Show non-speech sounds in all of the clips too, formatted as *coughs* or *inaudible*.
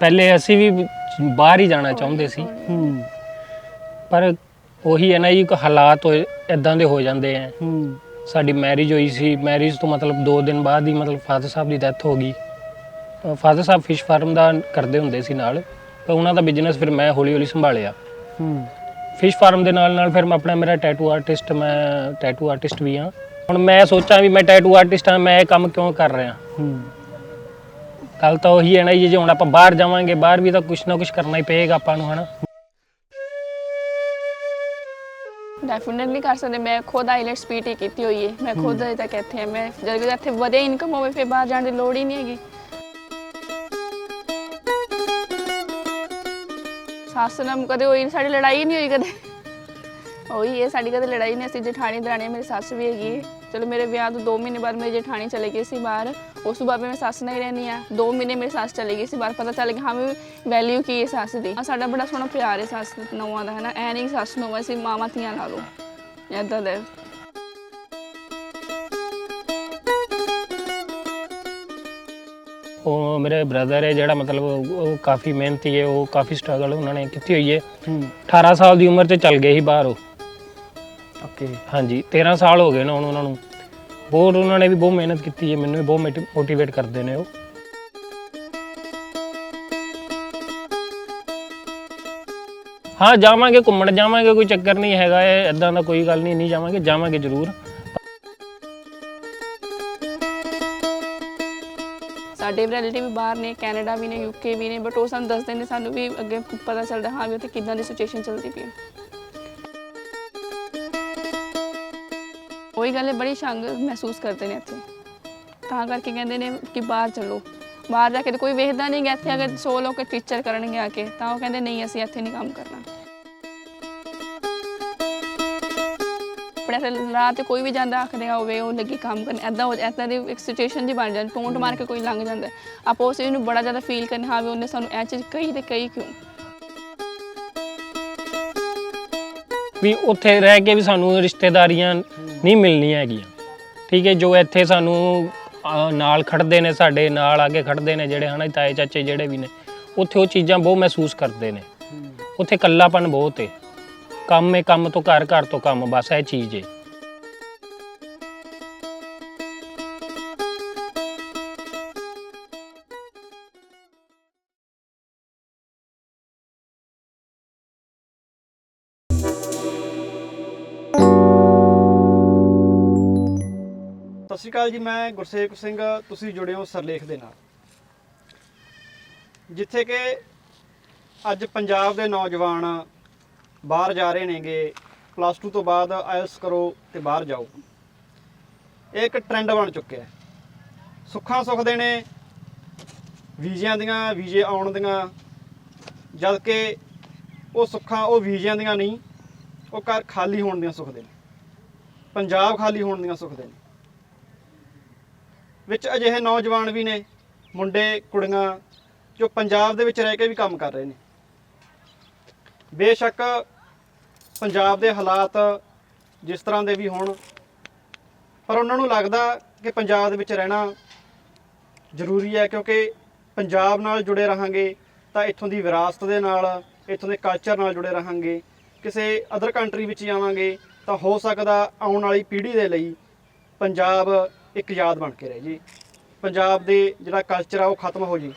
ਪਹਿਲੇ ਅਸੀਂ ਵੀ ਬਾਹਰ ਹੀ ਜਾਣਾ ਚਾਹੁੰਦੇ ਸੀ। ਹੂੰ। ਪਰ ਉਹੀ ਹੈ ਨਾ ਜੀ ਕਿ ਹਾਲਾਤ ਇਦਾਂ ਦੇ ਹੋ ਜਾਂਦੇ ਆ। ਹੂੰ। ਸਾਡੀ ਮੈਰਿਜ ਹੋਈ ਸੀ। ਮੈਰਿਜ ਤੋਂ ਮਤਲਬ 2 ਦਿਨ ਬਾਅਦ ਹੀ ਮਤਲਬ ਫਾਦਰ ਸਾਹਿਬ ਦੀ ਡੈਥ ਹੋ ਗਈ। ਫਾਦਰ ਸਾਹਿਬ ਫਿਸ਼ ਫਾਰਮ ਦਾ ਕਰਦੇ ਹੁੰਦੇ ਸੀ ਨਾਲ। ਪਰ ਉਹਨਾਂ ਦਾ ਬਿਜ਼ਨਸ ਫਿਰ ਮੈਂ ਹੌਲੀ ਹੌਲੀ ਸੰਭਾਲਿਆ। ਹੂੰ। ਫਿਸ਼ ਫਾਰਮ ਦੇ ਨਾਲ ਨਾਲ ਫਿਰ ਮੈਂ ਆਪਣਾ ਮੇਰਾ ਟੈਟੂ ਆਰਟਿਸਟ ਮੈਂ ਟੈਟੂ ਆਰਟਿਸਟ ਵੀ ਹਾਂ। ਹੁਣ ਮੈਂ ਸੋਚਾਂ ਵੀ ਮੈਂ ਟੈਟੂ ਆਰਟਿਸਟ ਹਾਂ ਮੈਂ ਇਹ ਕੰਮ ਕਿਉਂ ਕਰ ਰਿਹਾ। ਹੂੰ। ਕੱਲ ਤਾਂ ਉਹੀ ਹੈ ਨਾ ਜੀ ਜੇ ਹੁਣ ਆਪਾਂ ਬਾਹਰ ਜਾਵਾਂਗੇ ਬਾਹਰ ਵੀ ਤਾਂ ਕੁਝ ਨਾ ਕੁਝ ਕਰਨਾ ਹੀ ਪਏਗਾ ਆਪਾਂ ਨੂੰ ਹਨਾ। ਡੈਫੀਨਿਟਲੀ ਕਰ ਸਕਦੇ ਮੈਂ ਖੁਦ ਆਈਲੈਟਸ ਪੀਟੀ ਕੀਤੀ ਹੋਈ ਹੈ। ਮੈਂ ਖੁਦ ਅਜੇ ਤੱਕ ਇੱਥੇ ਹਾਂ ਮੈਂ ਜਦ ਕਿ ਇੱਥੇ ਵਧੀਆ ਇਨਕਮ ਹੋਵੇ ਫਿਰ ਬਾਹਰ ਜਾਣ ਦੀ ਲੋੜ ਹੀ ਨਹੀਂ ਹੈਗੀ। ਸੱਸ ਨਾਲ ਕਦੇ ਹੋਈ ਸਾਡੀ ਲੜਾਈ ਨਹੀਂ ਹੋਈ ਕਦੇ। ਉਹੀ ਹੈ ਸਾਡੀ ਕਦੇ ਲੜਾਈ ਨਹੀਂ ਅਸੀਂ ਜਠਾਣੀ ਦਰਾਣੀ ਮੇਰੀ ਸੱਸ ਵੀ ਹੈਗੀ ਹੈ। ਚਲੋ ਮੇਰੇ ਵਿਆਹ ਤੋਂ 2 ਮਹੀਨੇ ਬਾਅਦ ਮੇਰੀ ਜਠਾਣੀ ਚਲੇ ਗਈ ਸੀ ਬਾਹਰ। ਉਸ ਤੋਂ ਬਾਅਦ ਮੈਂ ਸੱਸ ਨਾਲ ਹੀ ਰਹਿੰਦੀ ਆ 2 ਮਹੀਨੇ ਮੇਰੀ ਸੱਸ ਚਲੇ ਗਈ ਸੀ ਬਾਹਰ ਪਤਾ ਚੱਲ ਗਿਆ ਹਾਂ ਵੀ ਵੈਲਿਊ ਕੀ ਹੈ ਸੱਸ ਦੀ। ਆਹ ਸਾਡਾ ਬੜਾ ਸੋਹਣਾ ਪਿਆਰ ਹੈ ਸੱਸ ਨੌਵਾਂ ਦਾ ਹੈ ਨਾ ਐ ਨਹੀਂ ਸੱਸ ਨੂੰ ਅਸੀਂ ਮਾਵਾਂ ਧੀਆਂ ਲਾ ਲਓ ਏਦਾਂ ਦਾ ਹੈ। ਉਹ ਮੇਰੇ ਬ੍ਰਦਰ ਹੈ ਜਿਹੜਾ ਮਤਲਬ ਉਹ ਕਾਫੀ ਮਿਹਨਤੀ ਹੈ ਉਹ ਕਾਫੀ ਸਟਰਗਲ ਉਹਨਾਂ ਨੇ ਕੀਤੀ ਹੋਈ ਹੈ। ਹੂੰ। 18 ਸਾਲ ਦੀ ਉਮਰ 'ਚ ਚੱਲ ਗਏ ਸੀ ਬਾਹਰ ਉਹ। ਓਕੇ ਹਾਂਜੀ 13 ਸਾਲ ਹੋ ਗਏ ਨੇ ਹੁਣ ਉਹਨਾਂ ਨੂੰ। ਬਹੁਤ ਉਹਨਾਂ ਨੇ ਵੀ ਬਹੁਤ ਮਿਹਨਤ ਕੀਤੀ ਹੈ, ਮੈਨੂੰ ਵੀ ਬਹੁਤ ਮੋਟੀਵੇਟ ਕਰਦੇ ਨੇ ਉਹ। ਹਾਂ, ਜਾਵਾਂਗੇ ਘੁੰਮਣ, ਜਾਵਾਂਗੇ, ਕੋਈ ਚੱਕਰ ਨਹੀਂ ਹੈਗਾ ਇਹ ਇਦਾਂ ਦਾ ਕੋਈ ਗੱਲ ਨਹੀਂ ਨਹੀਂ ਜਾਵਾਂਗੇ ਜਾਵਾਂਗੇ ਜ਼ਰੂਰ। ਸਾਡੇ ਰਿਲੇਟਿਵ ਵੀ ਬਾਹਰ ਨੇ, ਕੈਨੇਡਾ ਵੀ ਨੇ ਯੂਕੇ ਵੀ ਨੇ ਬਟ ਉਹ ਸਾਨੂੰ ਦੱਸਦੇ ਨੇ, ਸਾਨੂੰ ਵੀ ਅੱਗੇ ਪਤਾ ਚੱਲਦਾ, ਹਾਂ ਵੀ ਉੱਥੇ ਕਿੱਦਾਂ ਦੀ ਸਿਚੁਏਸ਼ਨ ਚੱਲਦੀ ਪਈ ਹੈ। ਉਹੀ ਗੱਲ ਹੈ, ਬੜੀ ਸ਼ੰਗ ਮਹਿਸੂਸ ਕਰਦੇ ਨੇ ਇੱਥੇ। ਤਾਂ ਕਰਕੇ ਕਹਿੰਦੇ ਨੇ ਕਿ ਬਾਹਰ ਚੱਲੋ। ਬਾਹਰ ਜਾ ਕੇ ਤਾਂ ਕੋਈ ਵੇਖਦਾ ਨਹੀਂ ਗਾ, ਇੱਥੇ ਅਗਰ 100 ਲੋਕ ਟੀਚਰ ਕਰਨਗੇ ਆ ਕੇ, ਤਾਂ ਉਹ ਕਹਿੰਦੇ, ਨਹੀਂ, ਅਸੀਂ ਇੱਥੇ ਨਹੀਂ ਕੰਮ ਕਰਨਾ। ਆਪਣੇ ਇੱਥੇ ਰਾਤ ਤੇ ਕੋਈ ਵੀ ਜਾਂਦਾ, ਆਖਦੇ ਆ ਹੋਵੇ ਉਹ ਲੱਗੀ ਕੰਮ ਕਰਨ। ਐਦਾਂ ਹੋ ਐਦਾਂ ਦੀ ਇੱਕ ਸਿਚੁਏਸ਼ਨ ਜੀ ਬਣ ਜਾਂਦੀ, ਟੋਂਟ ਮਾਰ ਕੇ ਕੋਈ ਲੰਘ ਜਾਂਦਾ। ਆਪਾਂ ਉਸ ਚੀਜ਼ ਨੂੰ ਬੜਾ ਜ਼ਿਆਦਾ ਫੀਲ ਕਰਨਾ ਹਾਂ, ਵੀ ਉਹਨੇ ਸਾਨੂੰ ਇਹ ਚੀਜ਼ ਕਹੀ ਤੇ ਕਹੀ ਕਿਉਂ? ਵੀ ਉੱਥੇ ਰਹਿ ਕੇ ਵੀ ਸਾਨੂੰ ਰਿਸ਼ਤੇਦਾਰੀਆਂ ਨਹੀਂ ਮਿਲਣੀਆਂ ਹੈਗੀਆਂ। ਠੀਕ ਹੈ ਜੋ ਇੱਥੇ ਸਾਨੂੰ ਅਹ, ਨਾਲ ਖੜਦੇ ਨੇ ਸਾਡੇ ਨਾਲ ਆਗੇ ਖੜਦੇ ਨੇ ਜਿਹੜੇ ਹਨਾ ਤਾਏ ਚਾਚੇ ਜਿਹੜੇ ਵੀ ਨੇ ਉੱਥੇ ਉਹ ਚੀਜ਼ਾਂ ਬਹੁਤ ਮਹਿਸੂਸ ਕਰਦੇ ਨੇ। ਉੱਥੇ ਇਕੱਲਾਪਨ ਬਹੁਤ ਹੈ ਕੰਮ ਹੈ ਕੰਮ ਤੋਂ ਘਰ ਘਰ ਤੋਂ ਕੰਮ ਬਸ ਇਹ ਚੀਜ਼ ਹੈ ਸ਼੍ਰੀ ਅਕਾਲ ਜੀ, ਮੈਂ ਗੁਰਸੇਵਕ ਸਿੰਘ, ਤੁਸੀਂ ਜੁੜੇ ਹੋ ਸਰਲੇਖ ਦੇ ਨਾਲ। ਜਿੱਥੇ ਕਿ ਅੱਜ ਪੰਜਾਬ ਦੇ ਨੌਜਵਾਨ ਬਾਹਰ ਜਾ ਰਹੇ ਨੇਗੇ ਪਲੱਸ 2 ਤੋਂ ਬਾਅਦ ਆਇਲਸ ਕਰੋ ਤੇ ਬਾਹਰ ਜਾਓ। ਇਹ ਇੱਕ ਟ੍ਰੈਂਡ ਬਣ ਚੁੱਕਿਆ ਹੈ। ਸੁੱਖਾਂ ਸੁੱਖਦੇ ਨੇ, ਵੀਜ਼ਿਆਂ ਦੀਆਂ, ਵੀਜ਼ੇ ਆਉਣ ਦੀਆਂ ਜਦ ਕਿ ਉਹ ਸੁੱਖਾਂ, ਉਹ ਵੀਜ਼ਿਆਂ ਦੀਆਂ ਨਹੀਂ, ਉਹ ਘਰ ਖਾਲੀ ਹੋਣ ਦੀਆਂ ਸੁੱਖਦੇ ਨੇ। ਪੰਜਾਬ ਖਾਲੀ ਹੋਣ ਦੀਆਂ ਸੁੱਖਦੇ ਨੇ। ਵਿੱਚ ਅਜਿਹੇ ਨੌਜਵਾਨ ਵੀ ਨੇ, ਮੁੰਡੇ, ਕੁੜੀਆਂ, ਜੋ ਪੰਜਾਬ ਦੇ ਵਿੱਚ ਰਹਿ ਕੇ ਵੀ ਕੰਮ ਕਰ ਰਹੇ ਨੇ। ਬੇਸ਼ੱਕ ਪੰਜਾਬ ਦੇ ਹਾਲਾਤ ਜਿਸ ਤਰ੍ਹਾਂ ਦੇ ਵੀ ਹੋਣ, ਪਰ ਉਹਨਾਂ ਨੂੰ ਲੱਗਦਾ ਕਿ ਪੰਜਾਬ ਦੇ ਵਿੱਚ ਰਹਿਣਾ ਜ਼ਰੂਰੀ ਹੈ, ਕਿਉਂਕਿ ਪੰਜਾਬ ਨਾਲ ਜੁੜੇ ਰਹਾਂਗੇ ਤਾਂ ਇੱਥੋਂ ਦੀ ਵਿਰਾਸਤ ਦੇ ਨਾਲ, ਇੱਥੋਂ ਦੇ ਕਲਚਰ ਨਾਲ ਜੁੜੇ ਰਹਾਂਗੇ। ਕਿਸੇ ਅਦਰ ਕੰਟਰੀ ਵਿੱਚ ਜਾਵਾਂਗੇ ਤਾਂ ਹੋ ਸਕਦਾ ਆਉਣ ਵਾਲੀ ਪੀੜ੍ਹੀ ਦੇ ਲਈ ਪੰਜਾਬ ਇੱਕ ਯਾਦ ਬਣ ਕੇ ਰਹੇ ਜੀ। ਪੰਜਾਬ ਦੇ ਜਿਹੜਾ ਕਲਚਰ ਆ ਉਹ ਖਤਮ ਹੋ ਜੀ।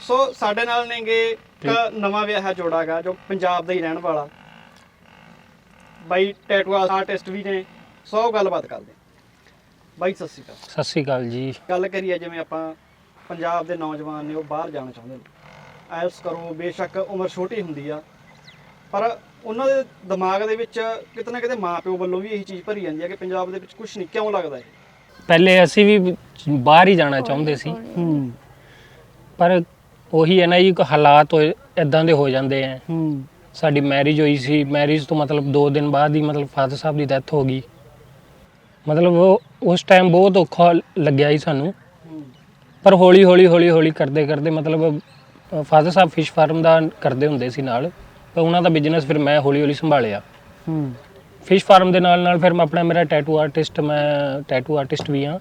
ਸੋ ਸਾਡੇ ਨਾਲ ਨੇਗੇ ਇੱਕ ਨਵਾਂ ਵਿਆਹਿਆ ਜੋੜਾ ਗਾ ਜੋ ਪੰਜਾਬ ਦਾ ਹੀ ਰਹਿਣ ਵਾਲਾ। ਬਾਈ ਟੈਟੂ ਆਰਟਿਸਟ ਵੀ ਨੇ। ਸੋ ਗੱਲਬਾਤ ਕਰਦੇ ਬਾਈ ਸਤਿ ਸ਼੍ਰੀ ਅਕਾਲ। ਸਤਿ ਸ੍ਰੀ ਅਕਾਲ ਜੀ। ਗੱਲ ਕਰੀਏ ਜਿਵੇਂ ਆਪਾਂ ਪੰਜਾਬ ਦੇ ਨੌਜਵਾਨ ਨੇ ਉਹ ਬਾਹਰ ਜਾਣਾ ਚਾਹੁੰਦੇ ਨੇ। ਆਇਲਸ ਕਰੋ ਬੇਸ਼ੱਕ ਉਮਰ ਛੋਟੀ ਹੁੰਦੀ ਆ। ਪਰ ਉਹਨਾਂ ਦੇ ਦਿਮਾਗ ਦੇ ਵਿੱਚ ਕਿਤੇ ਨਾ ਕਿਤੇ ਮਾਪਿਓ ਵੱਲੋਂ ਵੀ ਇਹੀ ਚੀਜ਼ ਭਰੀ ਜਾਂਦੀ ਆ ਕਿ ਪੰਜਾਬ ਦੇ ਵਿੱਚ ਕੁਝ ਨਹੀਂ ਕਿਉਂ ਲੱਗਦਾ ਇਹ? ਪਹਿਲੇ ਅਸੀਂ ਵੀ ਬਾਹਰ ਹੀ ਜਾਣਾ ਚਾਹੁੰਦੇ ਸੀ। ਹੂੰ। ਪਰ ਉਹੀ ਹੈ ਨਾ ਜੀ ਹਾਲਾਤ ਇਦਾਂ ਦੇ ਹੋ ਜਾਂਦੇ ਆ। ਹੂੰ। ਸਾਡੀ ਮੈਰਿਜ ਹੋਈ ਸੀ। ਮੈਰਿਜ ਤੋਂ ਮਤਲਬ 2 ਦਿਨ ਬਾਅਦ ਹੀ ਮਤਲਬ ਫਾਦਰ ਸਾਹਿਬ ਦੀ ਡੈਥ ਹੋ ਗਈ। ਮਤਲਬ ਉਹ ਉਸ ਟਾਈਮ ਬਹੁਤ ਔਖਾ ਲੱਗਿਆ ਸੀ ਸਾਨੂੰ। ਪਰ ਹੌਲੀ ਹੌਲੀ ਹੌਲੀ ਹੌਲੀ ਕਰਦੇ ਕਰਦੇ ਮਤਲਬ ਫਾਦਰ ਸਾਹਿਬ ਫਿਸ਼ ਫਾਰਮ ਦਾ ਕਰਦੇ ਹੁੰਦੇ ਸੀ ਨਾਲ। ਪਰ ਉਹਨਾਂ ਦਾ ਬਿਜ਼ਨਸ ਫਿਰ ਮੈਂ ਹੌਲੀ ਹੌਲੀ ਸੰਭਾਲਿਆ। ਹੂੰ। ਫਿਸ਼ ਫਾਰਮ ਦੇ ਨਾਲ ਨਾਲ ਫਿਰ ਮੈਂ ਆਪਣਾ ਮੇਰਾ ਟੈਟੂ ਆਰਟਿਸਟ ਮੈਂ ਟੈਟੂ ਆਰਟਿਸਟ ਵੀ ਹਾਂ।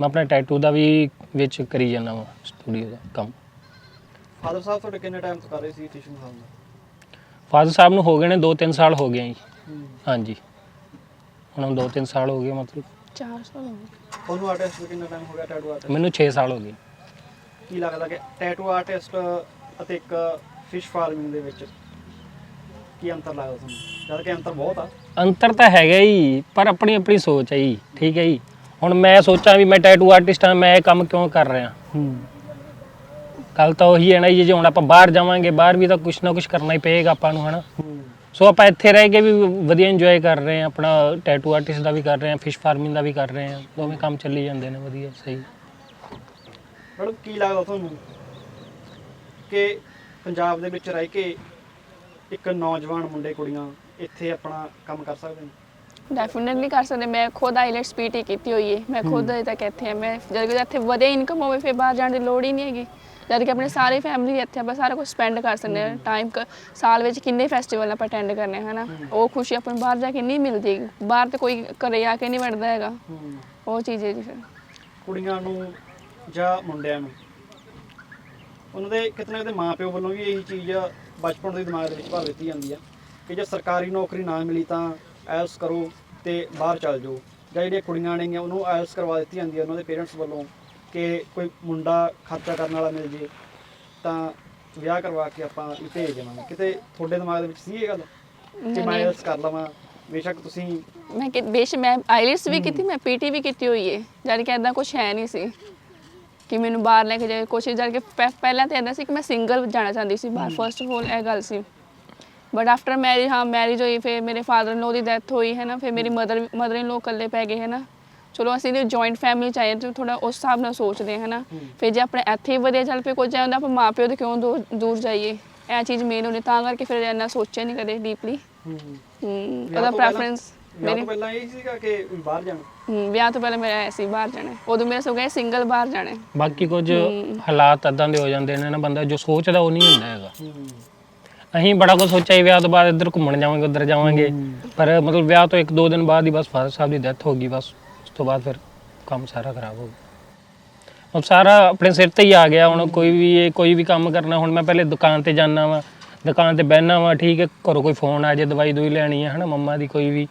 ਮੈਂ ਆਪਣਾ ਟੈਟੂ ਦਾ ਵੀ ਵਿੱਚ ਕਰੀ ਜਾਂਦਾ ਹਾਂ ਸਟੂਡੀਓ ਦਾ ਕੰਮ। ਫਾਦਰ ਸਾਹਿਬ ਤੁਹਾਡੇ ਕਿੰਨੇ ਟਾਈਮ ਤੋਂ ਕਰ ਰਹੇ ਸੀ ਹਾਲ ਦਾ? ਫਾਦਰ ਸਾਹਿਬ ਨੂੰ ਹੋ ਗਏ ਨੇ 2-3 ਸਾਲ ਹੋ ਗਏ ਜੀ। ਹੂੰ। ਹਾਂਜੀ। ਹੁਣ 2-3 ਸਾਲ ਹੋ ਗਏ ਮਤਲਬ। 4 ਸਾਲ ਹੋ ਗਏ। ਤੁਹਾਨੂੰ ਆਰਟਿਸਟ ਕਿੰਨਾ ਟਾਈਮ ਹੋ ਗਿਆ ਟੈਟੂ ਆਰਟਿਸਟ ਮੈਨੂੰ 6 ਸਾਲ ਹੋ ਗਏ। ਕੀ ਲੱਗਦਾ ਕਿ ਟੈਟੂ ਆਰਟਿਸਟ ਅਤੇ ਇੱਕ ਫਿਸ਼ ਫਾਰਮਿੰਗ ਦੇ ਵਿੱਚ ਕੀ ਅੰਤਰ ਲੱਗਦਾ ਤੁਹਾਨੂੰ? ਜਦ ਕਿ ਅੰਤਰ ਬਹੁਤ ਆ। ਅੰਤਰ ਤਾਂ ਹੈਗਾ ਹੀ ਪਰ ਆਪਣੀ ਆਪਣੀ ਸੋਚ ਹੈ ਜੀ ਠੀਕ ਹੈ ਜੀ। ਹੁਣ ਮੈਂ ਸੋਚਾਂ ਵੀ ਮੈਂ ਟੈਟੂ ਆਰਟਿਸਟ ਹਾਂ ਮੈਂ ਇਹ ਕੰਮ ਕਿਉਂ ਕਰ ਰਿਹਾ? ਹੂੰ। ਗੱਲ ਤਾਂ ਉਹੀ ਹੈ ਨਾ ਜੀ ਜੇ ਹੁਣ ਆਪਾਂ ਬਾਹਰ ਜਾਵਾਂਗੇ ਬਾਹਰ ਵੀ ਤਾਂ ਕੁਛ ਨਾ ਕੁਛ ਕਰਨਾ ਹੀ ਪਏਗਾ ਆਪਾਂ ਨੂੰ ਹਨਾ? ਸੋ ਆਪਾਂ ਇੱਥੇ ਰਹਿ ਕੇ ਵੀ ਵਧੀਆ ਇੰਜੋਏ ਕਰ ਰਹੇ ਹਾਂ ਆਪਣਾ ਟੈਟੂ ਆਰਟਿਸਟ ਦਾ ਵੀ ਕਰ ਰਹੇ ਹਾਂ ਫਿਸ਼ ਫਾਰਮਿੰਗ ਦਾ ਵੀ ਕਰ ਰਹੇ ਹਾਂ ਦੋਵੇਂ ਕੰਮ ਚੱਲੀ ਜਾਂਦੇ ਨੇ ਵਧੀਆ ਸਹੀ। ਮੈਡਮ ਕੀ ਲੱਗਦਾ ਤੁਹਾਨੂੰ ਕਿ ਪੰਜਾਬ ਦੇ ਵਿੱਚ ਰਹਿ ਕੇ ਇੱਕ ਨੌਜਵਾਨ ਮੁੰਡੇ ਕੁੜੀਆਂ ਇੱਥੇ ਆਪਣਾ ਕੰਮ ਕਰ ਸਕਦੇ ਨੇ ਡੈਫੀਨਿਟਲੀ ਕਰ ਸਕਦੇ। ਮੈਂ ਖੁਦ ਆਈਲੈਟਸ ਪੀਟੀ ਕੀਤੀ ਹੋਈ ਹੈ ਮੈਂ ਖੁਦ ਅਜੇ ਤੱਕ ਇੱਥੇ ਹਾਂ ਮੈਂ ਜਦ ਕਿ ਇੱਥੇ ਵਧੇ ਇਨਕਮ ਹੋਵੇ ਫਿਰ ਬਾਹਰ ਜਾਣ ਦੀ ਲੋੜ ਹੀ ਨਹੀਂ ਹੈਗੀ। ਜਦ ਕਿ ਆਪਣੇ ਸਾਰੇ ਫੈਮਿਲੀ ਇੱਥੇ ਆਪਾਂ ਸਾਰਾ ਕੁਝ ਸਪੈਂਡ ਕਰ ਸਕਦੇ ਹਾਂ। ਟਾਈਮ ਸਾਲ ਵਿੱਚ ਕਿੰਨੇ ਫੈਸਟੀਵਲ ਆਪਾਂ ਅਟੈਂਡ ਕਰਨੇ ਹਨਾ? ਉਹ ਖੁਸ਼ੀ ਆਪਾਂ ਨੂੰ ਬਾਹਰ ਜਾ ਕੇ ਨਹੀਂ ਮਿਲਦੀ ਬਾਹਰ ਤੇ ਕੋਈ ਘਰੇ ਆ ਕੇ ਨਹੀਂ ਵੜਦਾ ਹੈਗਾ। ਹੂੰ। ਉਹ ਚੀਜ਼ ਹੈ ਜੀ ਫਿਰ। ਕੁੜੀਆਂ ਨੂੰ ਜਾਂ ਮੁੰਡਿਆਂ ਨੂੰ? ਉਹਨਾਂ ਦੇ ਕਿਤਨੇ ਕਿਤੇ ਮਾਪਿਓ ਵੱਲੋਂ ਵੀ ਇਹੀ ਚੀਜ਼ ਬਚਪਨ ਦੇ ਦਿਮਾਗ ਦੇ ਵਿੱਚ ਭਰ ਦਿੱਤੀ ਜਾਂਦੀ ਆ। ਕਿ ਜੇ ਸਰਕਾਰੀ ਨੌਕਰੀ ਨਾ ਮਿਲੀ ਤਾਂ ਐਲਸ ਕਰੋ ਤੇ ਬਾਹਰ ਚੱਲ ਜਾਓ। ਜਾਂ ਜਿਹੜੀਆਂ ਕੁੜੀਆਂ ਨੇਗੀਆਂ ਉਹਨੂੰ ਐਲਸ ਕਰਵਾ ਦਿੱਤੀ ਜਾਂਦੀ ਆ ਉਹਨਾਂ ਦੇ ਪੇਰੈਂਟਸ ਵੱਲੋਂ ਕਿ ਕੋਈ ਮੁੰਡਾ ਖਰਚਾ ਕਰਨ ਵਾਲਾ ਮਿਲ ਜੇ ਤਾਂ ਵਿਆਹ ਕਰਵਾ ਕੇ ਆਪਾਂ ਭੇਜ ਦੇਵਾਂਗੇ। ਕਿਤੇ ਤੁਹਾਡੇ ਦਿਮਾਗ ਦੇ ਵਿੱਚ ਸੀ ਇਹ ਗੱਲ? ਕਿ ਮੈਂ। ਐਲਸ ਕਰ ਲਵਾਂ? ਬੇਸ਼ੱਕ ਤੁਸੀਂ ਮੈਂ ਕਿ ਬੇਸ਼ ਮੈਂ ਆਈਲੈਟਸ ਵੀ ਕੀਤੀ ਮੈਂ ਪੀਟੀ ਵੀ ਕੀਤੀ ਹੋਈ ਹੈ ਜਦ ਕਿ ਇਦਾਂ ਕੁਝ ਹੈ ਨਹੀਂ ਸੀ ਕਿ ਮੈਨੂੰ ਬਾਹਰ ਲੈ ਕੇ ਜਾਏ। ਕੋਸ਼ਿਸ਼ ਜਦ ਕਿ ਪਹਿ- ਪਹਿਲਾਂ ਤਾਂ ਇਦਾਂ ਸੀ ਕਿ ਮੈਂ ਸਿੰਗਲ ਜਾਣਾ ਚਾਹੁੰਦੀ ਸੀ। ਬਾਹਰ ਫਰਸਟ ਆਫ ਆਲ ਇਹ ਗੱਲ ਸੀ। ਬਟ ਆਫਟਰ ਮੈਰਿਜ ਹਾਂ ਮੈਰਿਜ ਹੋਈ ਫਿਰ ਮੇਰੇ ਫਾਦਰ ਲੋ ਦੀ ਡੈਥ ਹੋਈ ਹੈ ਨਾ ਫਿਰ ਮੇਰੀ ਮਦਰ ਮਦਰ ਇਨ ਲੋ ਇਕੱਲੇ ਪੈ ਗਏ ਹੈ ਨਾ ਚਲੋ ਅਸੀਂ ਨੇ ਜੁਆਇੰਟ ਫੈਮਿਲੀ ਚਾਹੀਏ ਤੇ ਥੋੜਾ ਉਸ ਹਿਸਾਬ ਨਾਲ ਸੋਚਦੇ ਹਾਂ ਨਾ ਫਿਰ ਜੇ ਆਪਣੇ ਇੱਥੇ ਹੀ ਵਧੀਆ ਚੱਲ ਪਏ ਕੁਝ ਆਉਂਦਾ ਆਪਾਂ ਮਾਪਿਓ ਦੇ ਕਿਉਂ ਦੂਰ ਦੂਰ ਜਾਈਏ ਇਹ ਚੀਜ਼ ਮੇਨ ਹੋਣੀ ਤਾਂ ਕਰਕੇ ਫਿਰ ਇੰਨਾ ਸੋਚਿਆ ਨਹੀਂ ਕਦੇ ਡੀਪਲੀ ਹੂੰ ਉਹਦਾ ਤੋਂ ਪਹਿਲਾਂ- ਪ੍ਰੈਫਰੈਂਸ ਵਿਆਹ ਮੇਰੀ ਤੋਂ ਪਹਿਲਾਂ ਇਹ ਸੀਗਾ ਕਿ ਬਾਹਰ ਜਾਣਾ। ਵਿਆਹ ਤੋਂ ਪਹਿਲਾਂ ਮੇਰਾ ਐਸੀ ਬਾਹਰ ਜਾਣਾ। ਉਦੋਂ ਮੇਰਾ ਸੋ ਗਿਆ ਸਿੰਗਲ ਬਾਹਰ ਜਾਣਾ। ਬਾਕੀ ਕੁਝ ਹਾਲਾਤ ਅਦਾਂ ਦੇ ਹੋ ਜਾਂਦੇ ਨੇ ਨਾ ਬੰਦਾ ਜੋ ਸੋਚਦਾ ਉਹ ਨਹੀਂ ਹੁੰਦਾ ਹੈਗਾ। ਅਸੀਂ ਬੜਾ ਕੁਝ ਸੋਚਿਆ ਸੀ ਵਿਆਹ ਤੋਂ ਬਾਅਦ ਇੱਧਰ ਘੁੰਮਣ ਜਾਵਾਂਗੇ ਉੱਧਰ ਜਾਵਾਂਗੇ। ਪਰ ਮਤਲਬ ਵਿਆਹ ਤੋਂ ਇੱਕ ਦੋ ਦਿਨ ਬਾਅਦ ਹੀ ਬਸ ਫਾਦਰ ਸਾਹਿਬ ਦੀ ਡੈਥ ਹੋ ਗਈ ਬਸ ਉਸ ਤੋਂ ਬਾਅਦ ਫਿਰ ਕੰਮ ਸਾਰਾ ਖਰਾਬ ਹੋ ਗਿਆ। ਹੁਣ ਸਾਰਾ ਆਪਣੇ ਸਿਰ ਤੇ ਹੀ ਆ ਗਿਆ ਹੁਣ ਕੋਈ ਵੀ ਇਹ ਕੋਈ ਵੀ ਕੰਮ ਕਰਨਾ ਹੁਣ ਮੈਂ ਪਹਿਲੇ ਦੁਕਾਨ ਤੇ ਜਾਣਾ ਵਾ ਦੁਕਾਨ ਤੇ ਬਹਿਣਾ ਵਾ ਠੀਕ ਹੈ ਘਰੋਂ ਕੋਈ ਫੋਨ ਆ ਜੇ ਦਵਾਈ ਦੂਈ ਲੈਣੀ ਹੈ ਹਨਾ ਮੰਮਾ ਦੀ ਕੋਈ ਵੀ